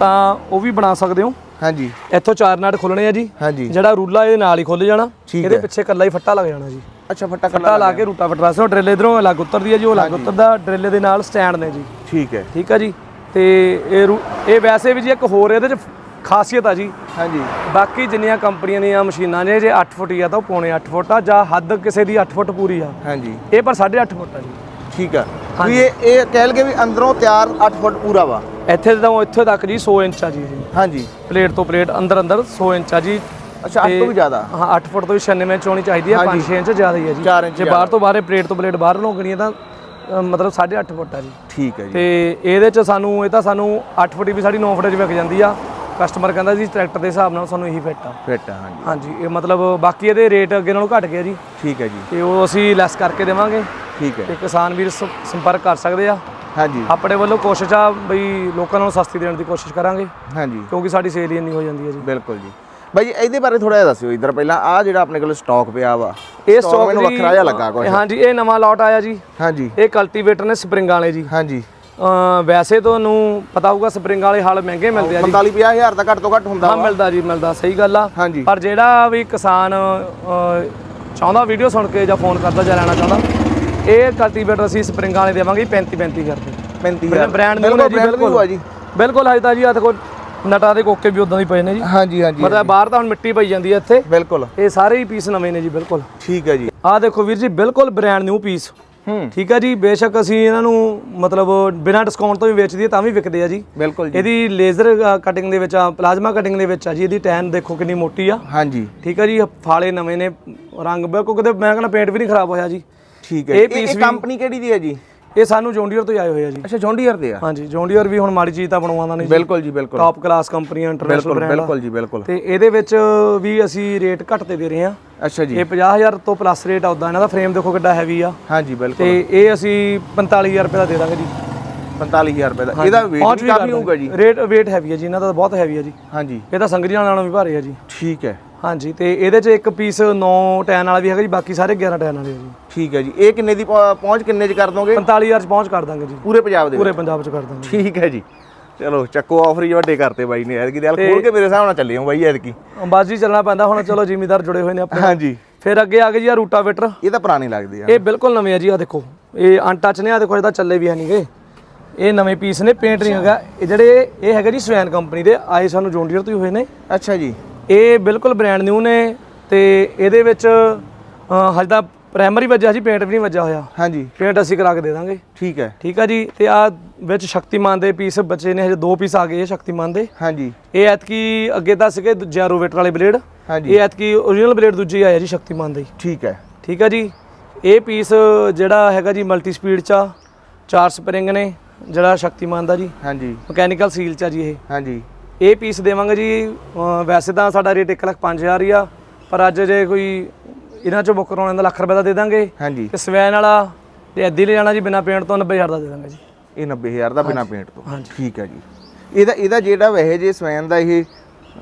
ਤਾਂ ਉਹ ਵੀ ਬਣਾ ਸਕਦੇ ਹੋ। ਹਾਂਜੀ। ਇੱਥੋਂ ਚਾਰ ਨਾਟ ਖੁੱਲਣੇ ਆ ਜੀ। ਹਾਂਜੀ। ਜਿਹੜਾ ਰੂਲਾ ਇਹਦੇ ਨਾਲ ਹੀ ਖੁੱਲ ਜਾਣਾ ਇਹਦੇ ਪਿੱਛੇ ਇਕੱਲਾ ਹੀ ਫੱਟਾ ਲੱਗ ਜਾਣਾ ਜੀ। ਅੱਛਾ ਫੱਟਾ ਕੱਲਾ ਲਾ ਕੇ ਰੂਟਾਵੇਟਰ ਵਾਸਤੇ ਉਹ ਡਰਿਲ ਇਧਰੋਂ ਅਲੱਗ ਉਤਰਦੀ ਹੈ ਜੀ ਉਹ ਅਲੱਗ ਉਤਰਦਾ ਡਰਿਲ ਦੇ ਨਾਲ ਸਟੈਂਡ ਨੇ ਜੀ। ਠੀਕ ਹੈ। ਠੀਕ ਆ ਜੀ। ਤੇ ਇਹ ਇਹ ਵੈਸੇ ਵੀ ਜੀ ਇੱਕ ਹੋਰ ਇਹਦੇ 'ਚ ਖਾਸੀਅਤ ਆ ਜੀ। ਹਾਂਜੀ। ਬਾਕੀ ਜਿੰਨੀਆਂ ਕੰਪਨੀਆਂ ਦੀਆਂ ਮਸ਼ੀਨਾਂ ਨੇ ਜੇ 8 ਫੁੱਟ ਹੀ ਆ ਤਾਂ ਉਹ ਪੌਣੇ 8 ਫੁੱਟ ਆ ਜਾਂ ਹੱਦ ਕਿਸੇ ਦੀ 8 ਫੁੱਟ ਪੂਰੀ ਆ। ਹਾਂਜੀ। ਇਹ ਪਰ 8.5 ਫੁੱਟ ਆ ਜੀ। ਠੀਕ ਆ। ਵੀ ਇਹ ਇਹ ਕਹਿ ਲਗੇ ਵੀ ਅੰਦਰੋਂ ਤਿਆਰ 8 ਫੁੱਟ ਪੂਰਾ ਵਾ। ਇੱਥੇ ਤਾਂ ਇੱਥੇ ਤੱਕ ਜੀ 100 ਇੰਚ ਆ ਜੀ ਹਾਂਜੀ। ਪਲੇਟ ਤੋਂ ਪਲੇਟ ਅੰਦਰ ਅੰਦਰ 100 ਇੰਚ ਆ ਜੀ। ਅੱਛਾ 8 ਤੋਂ ਵੀ ਜ਼ਿਆਦਾ? ਹਾਂ 8 ਫੁੱਟ ਤੋਂ ਵੀ 96 ਇੰਚ ਹੋਣੀ ਚਾਹੀਦੀ ਹੈ 5-6 ਇੰਚ ਜ਼ਿਆਦਾ ਹੀ ਹੈ ਜੀ। ਚਾਰ ਇੰਚ ਜੇ ਬਾਹਰ ਤੋਂ ਬਾਹਰ ਪਲੇਟ ਤੋਂ ਪਲੇਟ ਬਾਹਰ ਲੋਗਣੀਆਂ ਤਾਂ ਅ, ਮਤਲਬ 8.5 ਫੁੱਟ ਆ ਜੀ। ਠੀਕ ਹੈ ਜੀ। ਤੇ ਇਹਦੇ ਚ ਸਾਨੂੰ ਇਹ ਤਾਂ ਸਾਨੂੰ 8 ਫੁੱਟ ਵੀ ਸਾਡੀ 9 ਫੁੱਟ ਚ ਵਿਕ ਜਾਂਦੀ ਆ। ਕਸਟਮਰ ਕਹਿੰਦਾ ਜੀ ਟਰੈਕਟਰ ਦੇ ਹਿਸਾਬ ਨਾਲ ਸਾਨੂੰ ਇਹੀ ਫਿੱਟ ਆ। ਫਿੱਟ ਆ ਹਾਂਜੀ। ਹਾਂਜੀ ਇਹ ਮਤਲਬ ਬਾਕੀ ਇਹਦੇ ਰੇਟ ਅੱਗੇ ਨਾਲੋਂ ਘਟ ਗਿਆ ਜੀ। ਠੀਕ ਹੈ ਜੀ। ਤੇ ਉਹ ਅਸੀਂ ਲੈਸ ਕਰਕੇ ਦੇਵਾਂਗੇ। ਠੀਕ ਹੈ। ਤੇ ਕਿਸਾਨ ਵੀਰ ਸੰਪਰਕ ਕਰ ਸਕਦੇ ਆ। ਹਾਂਜੀ। ਆਪਣੇ ਵੱਲੋਂ ਕੋਸ਼ਿਸ਼ ਆ ਬਈ ਲੋਕਾਂ ਨੂੰ ਸਸਤੀ ਦੇਣ ਦੀ ਕੋਸ਼ਿਸ਼ ਕਰਾਂਗੇ। ਹਾਂਜੀ। ਕਿਉਂਕਿ ਸਾਡੀ ਸੇਲ ਹੀ ਇੰਨੀ ਹੋ ਜਾਂਦੀ ਹੈ ਜੀ। ਬਿਲਕੁਲ ਜੀ। ਬਾਈ ਜੀ ਇਹਦੇ ਬਾਰੇ ਥੋੜਾ ਜਿਹਾ ਦੱਸਿਓ ਇਧਰ ਪਹਿਲਾਂ। ਆ ਜਿਹੜਾ ਆਪਣੇ ਕੋਲ ਸਟਾਕ ਪਿਆ ਵਾ ਇਹ ਸਟਾਕ ਮੈਨੂੰ ਵੱਖਰਾ ਜਿਹਾ ਲੱਗਾ ਕੁਝ ਹਾਂਜੀ ਇਹ ਨਵਾਂ ਲਾਟ ਆਇਆ ਜੀ। ਹਾਂਜੀ। ਇਹ ਕਲਟੀਵੇਟਰ ਨੇ ਸਪਰਿੰਗ ਵਾਲੇ ਜੀ। ਹਾਂਜੀ। ਵੈਸੇ ਤੁਹਾਨੂੰ ਪਤਾ ਹੋਊਗਾ ਸਪਰਿੰਗ ਵਾਲੇ ਹਲ ਮਹਿੰਗੇ ਮਿਲਦੇ ਆ ਜੀ। 45 50000 ਦਾ ਘੱਟ ਤੋਂ ਘੱਟ ਹੁੰਦਾ ਹਾਂ ਮਿਲਦਾ ਜੀ ਮਿਲਦਾ ਸਹੀ ਗੱਲ ਆ। ਪਰ ਜਿਹੜਾ ਵੀ ਕਿਸਾਨ ਚਾਹੁੰਦਾ ਵੀਡੀਓ ਸੁਣ ਕੇ ਜਾਂ ਫੋਨ ਕਰਦਾ ਜਾਂ ਲੈਣਾ ਚਾਹੁੰਦਾ ਇਹ ਕਲਟੀਵੇਟਰ ਅਸੀਂ ਸਪਰਿੰਗ ਵਾਲੇ ਦੇਵਾਂਗੇ 35 35 ਕਰਦੇ 35000 ਬ੍ਰਾਂਡ ਨਿਊ ਨੇ ਜੀ ਬਿਲਕੁਲ। ਆ ਜੀ। ਬਿਲਕੁਲ ਹਜੇ ਤਾਂ ਜੀ ਆ ਦੇਖੋ ਨਟਾਂ ਦੇ ਕੋਕੇ ਵੀ ਉਦਾਂ ਹੀ ਪਏ ਨੇ ਜੀ। ਹਾਂਜੀ ਹਾਂਜੀ ਮਤਲਬ ਬਾਹਰ ਤਾਂ ਹੁਣ ਮਿੱਟੀ ਪਈ ਜਾਂਦੀ ਹੈ ਇੱਥੇ। ਬਿਲਕੁਲ। ਇਹ ਸਾਰੇ ਹੀ ਪੀਸ ਨਵੇਂ ਨੇ ਜੀ ਬਿਲਕੁਲ। ਠੀਕ ਹੈ ਜੀ। ਆਹ ਦੇਖੋ ਵੀਰ ਜੀ ਬਿਲਕੁਲ ਬ੍ਰਾਂਡ ਨਿਊ ਪੀਸ ਹੂੰ। ਠੀਕ ਹੈ ਜੀ ਬੇਸ਼ੱਕ ਅਸੀਂ ਇਹਨਾਂ ਨੂੰ ਮਤਲਬ ਬਿਨਾਂ ਡਿਸਕਾਊਂਟ ਤੋਂ ਵੀ ਵੇਚ ਦਈਏ ਤਾਂ ਵੀ ਵਿਕਦੇ ਆ ਜੀ। ਬਿਲਕੁਲ ਜੀ। ਇਹਦੀ ਲੇਜ਼ਰ ਕਟਿੰਗ ਦੇ ਵਿੱਚ ਆ ਪਲਾਜ਼ਮਾ ਕਟਿੰਗ ਦੇ ਵਿੱਚ ਆ ਜੀ ਇਹਦੀ ਟੈਨ ਦੇਖੋ ਕਿੰਨੀ ਮੋਟੀ ਆ। ਹਾਂਜੀ। ਠੀਕ ਹੈ ਜੀ ਫਾਲੇ ਨਵੇਂ ਨੇ ਰੰਗ ਬਿਲਕੁਲ ਕਿਤੇ ਮੈਂ ਕਹਿੰਦਾ ਪੇਂਟ ਵੀ ਨਹੀਂ ਖਰਾਬ ਹੋਇਆ ਜੀ। ਠੀਕ ਹੈ ਇਹ ਇਹ piece ਵੀ- ਕੰਪਨੀ ਕਿਹੜੀ ਦੀ ਹੈ ਜੀ? ਇਹ ਸਾਨੂੰ ਜੌਂਡੀਅਰ ਤੋਂ ਹੀ ਆਏ ਹੋਏ ਆ ਜੀ। ਅੱਛਾ ਜੌਂਡੀਅਰ ਦੇ ਆ? ਹਾਂਜੀ ਜੌਂਡੀਅਰ ਵੀ ਹੁਣ ਮਾੜੀ ਚੀਜ਼ ਤਾਂ ਬਣਵਾਉਂਦਾ ਨਹੀਂ ਬਿਲਕੁਲ ਜੀ ਬਿਲਕੁਲ। ਟਾਪ ਕਲਾਸ ਕੰਪਨੀਆਂ ਇੰਟਰਨੈਸ਼ਨਲ ਬ੍ਰਾਂਡ ਬਿਲਕੁਲ ਜੀ ਬਿਲਕੁਲ। ਤੇ ਇਹਦੇ ਵਿੱਚ ਵੀ ਅਸੀਂ ਰੇਟ ਘੱਟ ਤੇ ਦੇ ਰਹੇ ਹਾਂ। ਅੱਛਾ ਜੀ। ਇਹ 50000 ਤੋਂ ਪਲੱਸ ਰੇਟ ਆਉਂਦਾ ਇਹਨਾਂ ਦਾ ਫਰੇਮ ਦੇਖੋ ਕਿੱਡਾ ਹੈਵੀ ਆ। ਹਾਂਜੀ ਬਿਲਕੁਲ। ਤੇ ਇਹ ਅਸੀਂ 45000 ਰੁਪਏ ਦਾ ਦੇ ਦਾਂਗੇ ਜੀ। 45000 ਰੁਪਏ ਦਾ। ਇਹਦਾ weight ਕਾਫੀ ਹੋਊਗਾ ਜੀ। ਰੇਟ weight ਹੈਵੀ ਹੈ ਜੀ। ਇਹਨਾਂ ਦਾ ਬਹੁਤ ਹੈਵੀ ਹੈ ਜੀ। ਹਾਂਜੀ। ਇਹ ਤਾਂ ਸੰਗਰੀਆਂ ਨਾਲੋਂ ਵੀ ਭਾਰੇ ਆ ਜੀ। ਠੀਕ ਹੈ। ਹਾਂਜੀ ਤੇ ਇਹਦੇ 'ਚ ਇੱਕ ਪੀਸ 9 ਟੈਨ ਵਾਲਾ ਵੀ ਹੈਗਾ ਜੀ ਬਾਕੀ ਸਾਰੇ 11 ਟੈਨ ਵਾਲੇ ਆ ਜੀ। ਠੀਕ ਹੈ ਜੀ। ਇਹ ਕਿੰਨੇ ਦੀ ਪਹੁੰ- ਪਹੁੰਚ ਕਿੰਨੇ ਚ ਕਰ ਦੋਗੇ? 45000 ਚ ਪਹੁੰਚ ਕਰ ਦਾਂਗੇ ਜੀ। ਪੂਰੇ ਪੰਜਾਬ ਦੇ ਵਿੱਚ? ਪੂਰੇ ਪੰਜਾਬ 'ਚ ਕਰ ਦਾਂਗੇ ਠੀਕ ਹੈ ਜੀ। ਚਲੋ ਚੱਕੋ ਆਫਰ ਹੀ ਵੱਡੇ ਕਰਤੇ ਬਾਈ ਨੇ ਐਤਕੀ ਦਿਲ ਖੋਲ ਕੇ ਮੇਰੇ ਹਿਸਾਬ ਨਾਲ ਚੱਲੇ ਹੋ ਬਾਈ ਐਤਕੀ। ਅੰਬਾਜੀ ਚੱਲਣਾ ਪੈਂਦਾ। ਹੁਣ ਚਲੋ ਜ਼ਿਮੀਦਾਰ ਜੁੜੇ ਹੋਏ ਨੇ ਆਪਣੇ। ਹਾਂਜੀ। ਫਿਰ ਅੱਗੇ ਆ ਗਏ ਜੀ ਆ ਰੂਟਾਵੇਟਰ। ਇਹ ਤਾਂ ਪੁਰਾਣੇ ਲੱਗਦੇ ਆ। ਇਹ ਬਿਲਕੁਲ ਨਵੇਂ ਆ ਜੀ ਆ ਦੇਖੋ। ਇਹ ਅਨਟੱਚ ਨੇ ਆ ਦੇਖੋ ਇਹਦਾ ਚੱਲੇ ਵੀ ਹੈ ਨਹੀਂਗੇ ਇਹ ਨਵੇਂ ਪੀਸ ਨੇ ਪੇਂਟ ਨਹੀਂ ਹੈਗਾ। ਇਹ ਜਿਹੜੇ ਇਹ ਹੈਗੇ ਜੀ ਸਵੈਨ ਕੰਪਨੀ ਦੇ। ਆਏ ਸਾਨੂੰ ਜੌਂਡੀਅਰ ਤੋਂ ਹੀ ਹੋਏ ਨੇ। ਅੱਛਾ ਜੀ। ਇਹ ਬਿਲਕੁਲ ਬ੍ਰਾਂਡ ਨਿਊ ਨੇ ਤੇ ਇਹਦੇ ਵਿੱਚ ਹਜੇ ਤਾਂ ਪ੍ਰਾਇਮਰੀ ਵੱਜਿਆ ਜੀ ਪੇਂਟ ਵੀ ਨਹੀਂ ਵੱਜਿਆ ਹੋਇਆ। ਹਾਂਜੀ। ਪੇਂਟ ਅਸੀਂ ਕਰਾ ਕੇ ਦੇ ਦਾਂਗੇ। ਠੀਕ ਹੈ। ਠੀਕ ਆ ਜੀ? ਤੇ ਆ ਵਿੱਚ ਸ਼ਕਤੀਮਾਨ ਦੇ ਪੀਸ ਬੱਚੇ ਨੇ ਹਜੇ ਦੋ ਪੀਸ ਆ ਗਏ ਸ਼ਕਤੀਮਾਨ ਦੇ। ਹਾਂਜੀ। ਇਹ ਐਤਕੀ ਅੱਗੇ ਤਾਂ ਸੀਗੇ ਜੈਰੋਵੇਟਰ ਵਾਲੇ ਬਲੇਡ ਹਾਂਜੀ। ਇਹ ਐਤਕੀ ਓਰੀਜਨਲ ਬਲੇਡ ਦੂਜੀ ਆਇਆ ਜੀ ਸ਼ਕਤੀਮਾਨ ਦਾ। ਹੀ ਠੀਕ ਹੈ। ਠੀਕ ਆ ਜੀ? ਇਹ ਪੀਸ ਜਿਹੜਾ ਹੈਗਾ ਜੀ ਮਲਟੀ ਸਪੀਡ ਚ ਆ ਚਾਰ ਸਪਰਿੰਗ ਨੇ ਜਿਹੜਾ ਸ਼ਕਤੀਮਾਨ ਦਾ ਜੀ। ਹਾਂਜੀ। ਮਕੈਨੀਕਲ ਸੀਲ ਚ ਆ ਜੀ ਇਹ। ਹਾਂਜੀ। ਇਹ ਪੀਸ ਦੇਵਾਂਗੇ ਜੀ ਵੈਸੇ ਤਾਂ ਸਾਡਾ ਰੇਟ 1 ਲੱਖ 5000 ਹੀ ਆ ਪਰ ਅੱਜ ਜੇ ਕੋਈ ਇਹਨਾਂ ਚੋਂ ਬੁੱਕ ਕਰਾਉਣੇ ਦਾ ਲੱਖ ਰੁਪਏ ਦਾ ਦੇ ਦਾਂਗੇ ਹਾਂਜੀ। ਤੇ ਸਵੈਨ ਵਾਲਾ ਤੇ ਐਦੀ ਲੈ ਜਾਣਾ ਜੀ ਬਿਨਾ ਪੇਂਟ ਤੋਂ 90000 ਦਾ ਦੇ ਦਾਂਗੇ ਜੀ। ਇਹ 90000 ਦਾ ਬਿਨਾ ਪੇਂਟ ਤੋਂ। ਹਾਂਜੀ। ਠੀਕ ਹੈ ਜੀ। ਇਹਦਾ ਇਹਦਾ ਜਿਹੜਾ ਵੈਸੇ ਜੇ ਸਵੈਨ ਦਾ ਇਹ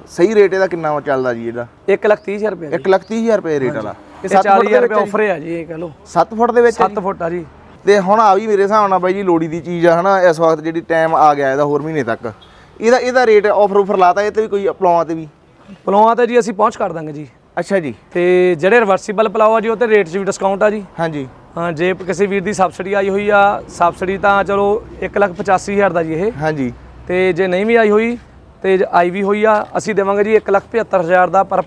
ਸਹੀ ਰੇਟ ਇਹਦਾ ਕਿੰਨਾ ਚੱਲਦਾ ਜੀ ਇਹਦਾ? 1 ਲੱਖ 30000 ਰੁਪਏ 1 ਲੱਖ 30000 ਰੁਪਏ ਰੇਟ ਵਾਲਾ। ਇਹ 40000 ਰੁਪਏ ਆਫਰ ਹੈ ਜੀ ਇਹ ਕਹ ਲਓ। 7 ਫੁੱਟ ਦੇ ਵਿੱਚ 7 ਫੁੱਟ ਆ ਜੀ। ਤੇ ਹੁਣ ਆ ਵੀ ਮੇਰੇ ਹਿਸਾਬ ਨਾਲ ਬਾਈ ਜੀ ਲੋੜੀ ਦੀ ਚੀਜ਼ ਆ ਹਨਾ ਇਸ ਵਕਤ ਜਿਹੜੀ ਟਾਈਮ ਆ ਗਿਆ ਇਹਦਾ ਹੋਰ ਮਹੀਨੇ ਤੱਕ। ਇਹਦਾ ਇਹਦਾ ਰੇਟ ਆਫਰ ਆਫਰ ਲਾਤਾ ਇਹ ਤੇ ਵੀ ਕੋਈ ਪਲਾਵਾਂ ਤੇ ਵੀ? ਪਲੋਆਂ ਤੇ ਜੀ ਅਸੀਂ ਪਹੁੰਚ ਕਰ ਦਾਂਗੇ ਜੀ। ਅੱਛਾ ਜੀ। ਤੇ ਜਿਹੜੇ ਰਿਵਰਸੀਬਲ ਪਲਾਓ ਆ ਜੀ ਉਹ ਤੇ ਰੇਟ 'ਚ ਵੀ ਡਿਸਕਾਊਂਟ ਆ ਜੀ। ਹਾਂਜੀ। ਹਾਂ ਜੇ ਕਿਸੇ ਵੀਰ ਦੀ ਸਬਸਿਡੀ ਆਈ ਹੋਈ ਆ ਸਬਸਿਡੀ ਤਾਂ ਚਲੋ 185000 ਦਾ ਜੀ ਇਹ। ਹਾਂਜੀ। ਤੇ ਜੇ ਨਹੀਂ ਵੀ ਆਈ ਹੋਈ ਤੇ ਆਈ ਵੀ ਹੋਈ ਆ ਅਸੀਂ ਦੇਵਾਂਗੇ ਜੀ 175000 ਦਾ ਪਰ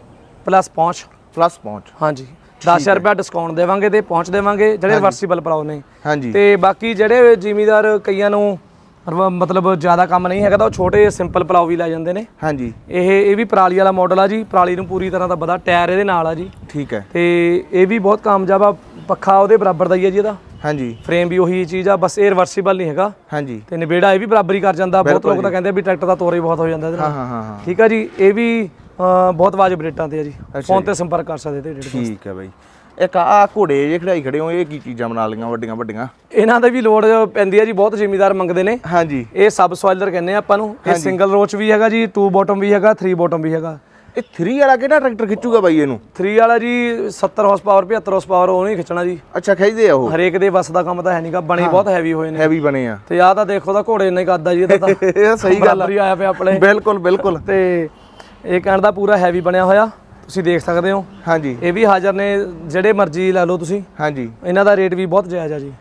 ਪਲੱਸ ਪਹੁੰਚ। ਪਲੱਸ ਪਹੁੰਚ। ਹਾਂਜੀ। 10000 ਰੁਪਏ ਡਿਸਕਾਊਂਟ ਦੇਵਾਂਗੇ ਤੇ ਪਹੁੰਚ ਦੇਵਾਂਗੇ ਜਿਹੜੇ ਰਿਵਰਸੀਬਲ ਪਲਾਓ ਨੇ। ਹਾਂਜੀ। ਤੇ ਬਾਕੀ ਜਿਹੜੇ ਜ਼ਿਮੀਦਾਰ ਕਈਆਂ ਨੂੰ ਮਤਲਬ ਜ਼ਿਆਦਾ ਕੰਮ ਨਹੀਂ ਹੈਗਾ ਤਾਂ ਉਹ ਛੋਟੇ ਸਿੰਪਲ ਪਲਾਓ ਵੀ ਲੈ ਜਾਂਦੇ ਨੇ। ਹਾਂਜੀ। ਇਹ ਇਹ ਵੀ ਪਰਾਲੀ ਵਾਲਾ ਮਾਡਲ ਆ ਜੀ। ਪਰਾਲੀ ਨੂੰ ਪੂਰੀ ਤਰ੍ਹਾਂ ਦਾ ਬਦਾ ਟਾਇਰ ਇਹਦੇ ਨਾਲ ਆ ਜੀ। ਠੀਕ ਹੈ। ਤੇ ਇਹ ਵੀ ਬਹੁਤ ਕਾਮਯਾਬ ਆ। ਪੱਖਾ ਉਹਦੇ ਬਰਾਬਰ ਦਾ ਹੀ ਆ ਜੀ ਇਹਦਾ। ਹਾਂਜੀ। ਫਰੇਮ ਵੀ ਉਹੀ ਚੀਜ਼ ਆ ਬਸ ਇਹ ਰਿਵਰਸੀਬਲ ਨਹੀਂ ਹੈਗਾ। ਹਾਂਜੀ। ਤੇ ਨਿਬੇੜਾ ਇਹ ਵੀ ਬਰਾਬਰੀ ਕਰ ਜਾਂਦਾ। ਬਹੁਤ ਲੋਕ ਤਾਂ ਕਹਿੰਦੇ ਵੀ ਟਰੈਕਟਰ ਦਾ ਤੋਰਾ ਹੀ ਬਹੁਤ ਹੋ ਜਾਂਦਾ ਇਹਦੇ ਹਾਂ ਨਾਲ। ਹਾਂ ਹਾਂ ਹਾਂ ਠੀਕ ਆ ਜੀ। ਇਹ ਵੀ ਬਹੁਤ ਵਾਜਬ ਰੇਟਾਂ ਤੇ ਆ ਜੀ। ਫੋਨ ਤੇ ਸੰਪਰਕ ਕਰ ਸਕਦੇ ਤੇ ਠੀਕ ਹੈ ਬਾਈ। ਇੱਕ ਆ ਘੋੜੇ ਜੇ ਖੜਾਈ ਖੜੇ ਹੋ ਇਹ ਕੀ ਚੀਜ਼ਾਂ ਬਣਾ ਲਈਆਂ ਵੱਡੀਆਂ ਵੱਡੀਆਂ? ਇਹਨਾਂ ਦਾ ਵੀ ਲੋਡ ਪੈਂਦੀ ਆ ਜੀ ਬਹੁਤ ਜ਼ਿਮੀਦਾਰ ਮੰਗਦੇ ਨੇ। ਹਾਂਜੀ। ਇਹ ਸਬ ਸੋਇਲਰ ਕਹਿੰਦੇ ਆ ਆਪਾਂ ਨੂੰ। ਇਹ ਸਿੰਗਲ ਰੋਚ ਵੀ ਹੈਗਾ ਜੀ 2 ਬਾਟਮ ਵੀ ਹੈਗਾ 3 ਬਾਟਮ ਵੀ ਹੈਗਾ। ਇਹ 3 ਵਾਲਾ ਕਿਹੜਾ ਟਰੈਕਟਰ ਖਿੱਚੂਗਾ ਬਾਈ ਇਹਨੂੰ? 3 ਵਾਲਾ ਜੀ 70 ਹਾਰਸ ਪਾਵਰ 75 ਹਾਰਸ ਪਾਵਰ ਉਹ ਨਹੀਂ ਖਿੱਚਣਾ ਜੀ। ਅੱਛਾ ਖਿੱਚਦੇ ਆ ਉਹ? ਹਰੇਕ ਦੇ ਵੱਸ ਦਾ ਕੰਮ ਤਾਂ ਹੈ ਨਹੀਂਗਾ ਬਣੇ ਬਹੁਤ ਹੈਵੀ ਹੋਏ ਨੇ। ਹੈਵੀ ਬਣੇ ਆ। ਤੇ ਆਹ ਤਾਂ ਦੇਖੋ ਤਾਂ ਘੋੜੇ ਇੰਨੇ ਕੱਦ ਆ ਜੀ ਇਹਦਾ ਤਾਂ ਇਹ ਸਹੀ ਗੱਲ ਹੀ ਆਇਆ ਪਿਆ ਆਪਣੇ। ਬਿਲਕੁਲ ਬਿਲਕੁਲ। ਤੇ ਇਹ ਕਹਿਣ ਦਾ ਪੂਰਾ ਹੈਵੀ ਬਣਿਆ ਹੋਇਆ। ਤੁਸੀਂ ਦੇਖ ਸਕਦੇ ਹੋ। ਹਾਂਜੀ। ਇਹ ਵੀ ਹਾਜ਼ਰ ਨੇ ਜਿਹੜੇ ਮਰਜ਼ੀ ਲੈ ਲਓ ਤੁਸੀਂ। ਹਾਂਜੀ। ਇਹਨਾਂ ਦਾ ਰੇਟ ਵੀ ਬਹੁਤ ਜਾਇਜ਼ ਆ ਜੀ।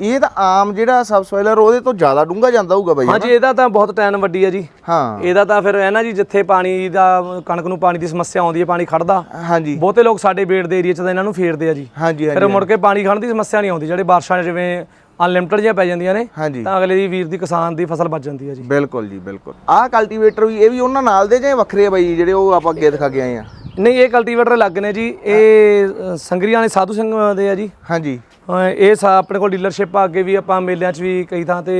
ਇਹ ਤਾਂ ਆਮ ਜਿਹੜਾ ਸਬਸੋਇਲਰ ਉਹਦੇ ਤੋਂ ਜ਼ਿਆਦਾ ਡੂੰਘਾ ਜਾਂਦਾ ਹੋਊਗਾ ਬਾਈ ਹਾਂਜੀ ਇਹਦਾ ਤਾਂ ਬਹੁਤ ਟੈਨ ਵੱਡੀ ਆ ਜੀ। ਹਾਂ। ਇਹਦਾ ਤਾਂ ਫਿਰ ਹੈ ਨਾ ਜੀ ਜਿੱਥੇ ਪਾਣੀ ਦਾ ਕਣਕ ਨੂੰ ਪਾਣੀ ਦੀ ਸਮੱਸਿਆ ਆਉਂਦੀ ਹੈ ਪਾਣੀ ਖੜਦਾ ਹਾਂਜੀ। ਬਹੁਤੇ ਲੋਕ ਸਾਡੇ ਬੇੜ ਦੇ ਏਰੀਆ 'ਚ ਤਾਂ ਇਹਨਾਂ ਨੂੰ ਫੇਰਦੇ ਆ ਜੀ। ਹਾਂਜੀ ਫਿਰ ਮੁੜ ਕੇ ਪਾਣੀ ਖੜਨ ਦੀ ਸਮੱਸਿਆ ਨਹੀਂ ਆਉਂਦੀ ਜਿਹੜੇ ਬਾਰਿਸ਼ਾਂ ਜਿਵੇਂ ਅਨਲਿਮਟਿਡ ਜਿਹੀਆਂ ਪੈ ਜਾਂਦੀਆਂ ਨੇ ਹਾਂਜੀ। ਤਾਂ ਅਗਲੇ ਦੀ ਵੀਰ ਦੀ ਕਿਸਾਨ ਦੀ ਫਸਲ ਬਚ ਜਾਂਦੀ ਆ ਜੀ। ਬਿਲਕੁਲ ਜੀ ਬਿਲਕੁਲ। ਆਹ ਕਲਟੀਵੇਟਰ ਵੀ ਇਹ ਵੀ ਉਹਨਾਂ ਨਾਲ ਦੇ ਜਾਂ ਵੱਖਰੇ ਆ ਬਾਈ ਜਿਹੜੇ ਉਹ ਆਪਾਂ ਅੱਗੇ ਦਿਖਾ ਕੇ ਆਏ ਆ? ਨਹੀਂ ਇਹ ਕਲਟੀਵੇਟਰ ਲੱਗ ਨੇ ਜੀ। ਇਹ ਸੰਗਰੀਆਂ ਵਾਲੇ ਸਾਧੂ ਸਿੰਘ ਦੇ ਆ ਜੀ। ਹਾਂਜੀ। ਇਹ ਆਪਣੇ ਕੋਲ ਡੀਲਰਸ਼ਿਪ ਆ ਅੱਗੇ ਵੀ ਆਪਾਂ ਮੇਲਿਆਂ 'ਚ ਵੀ ਕਈ ਥਾਂ ਤੇ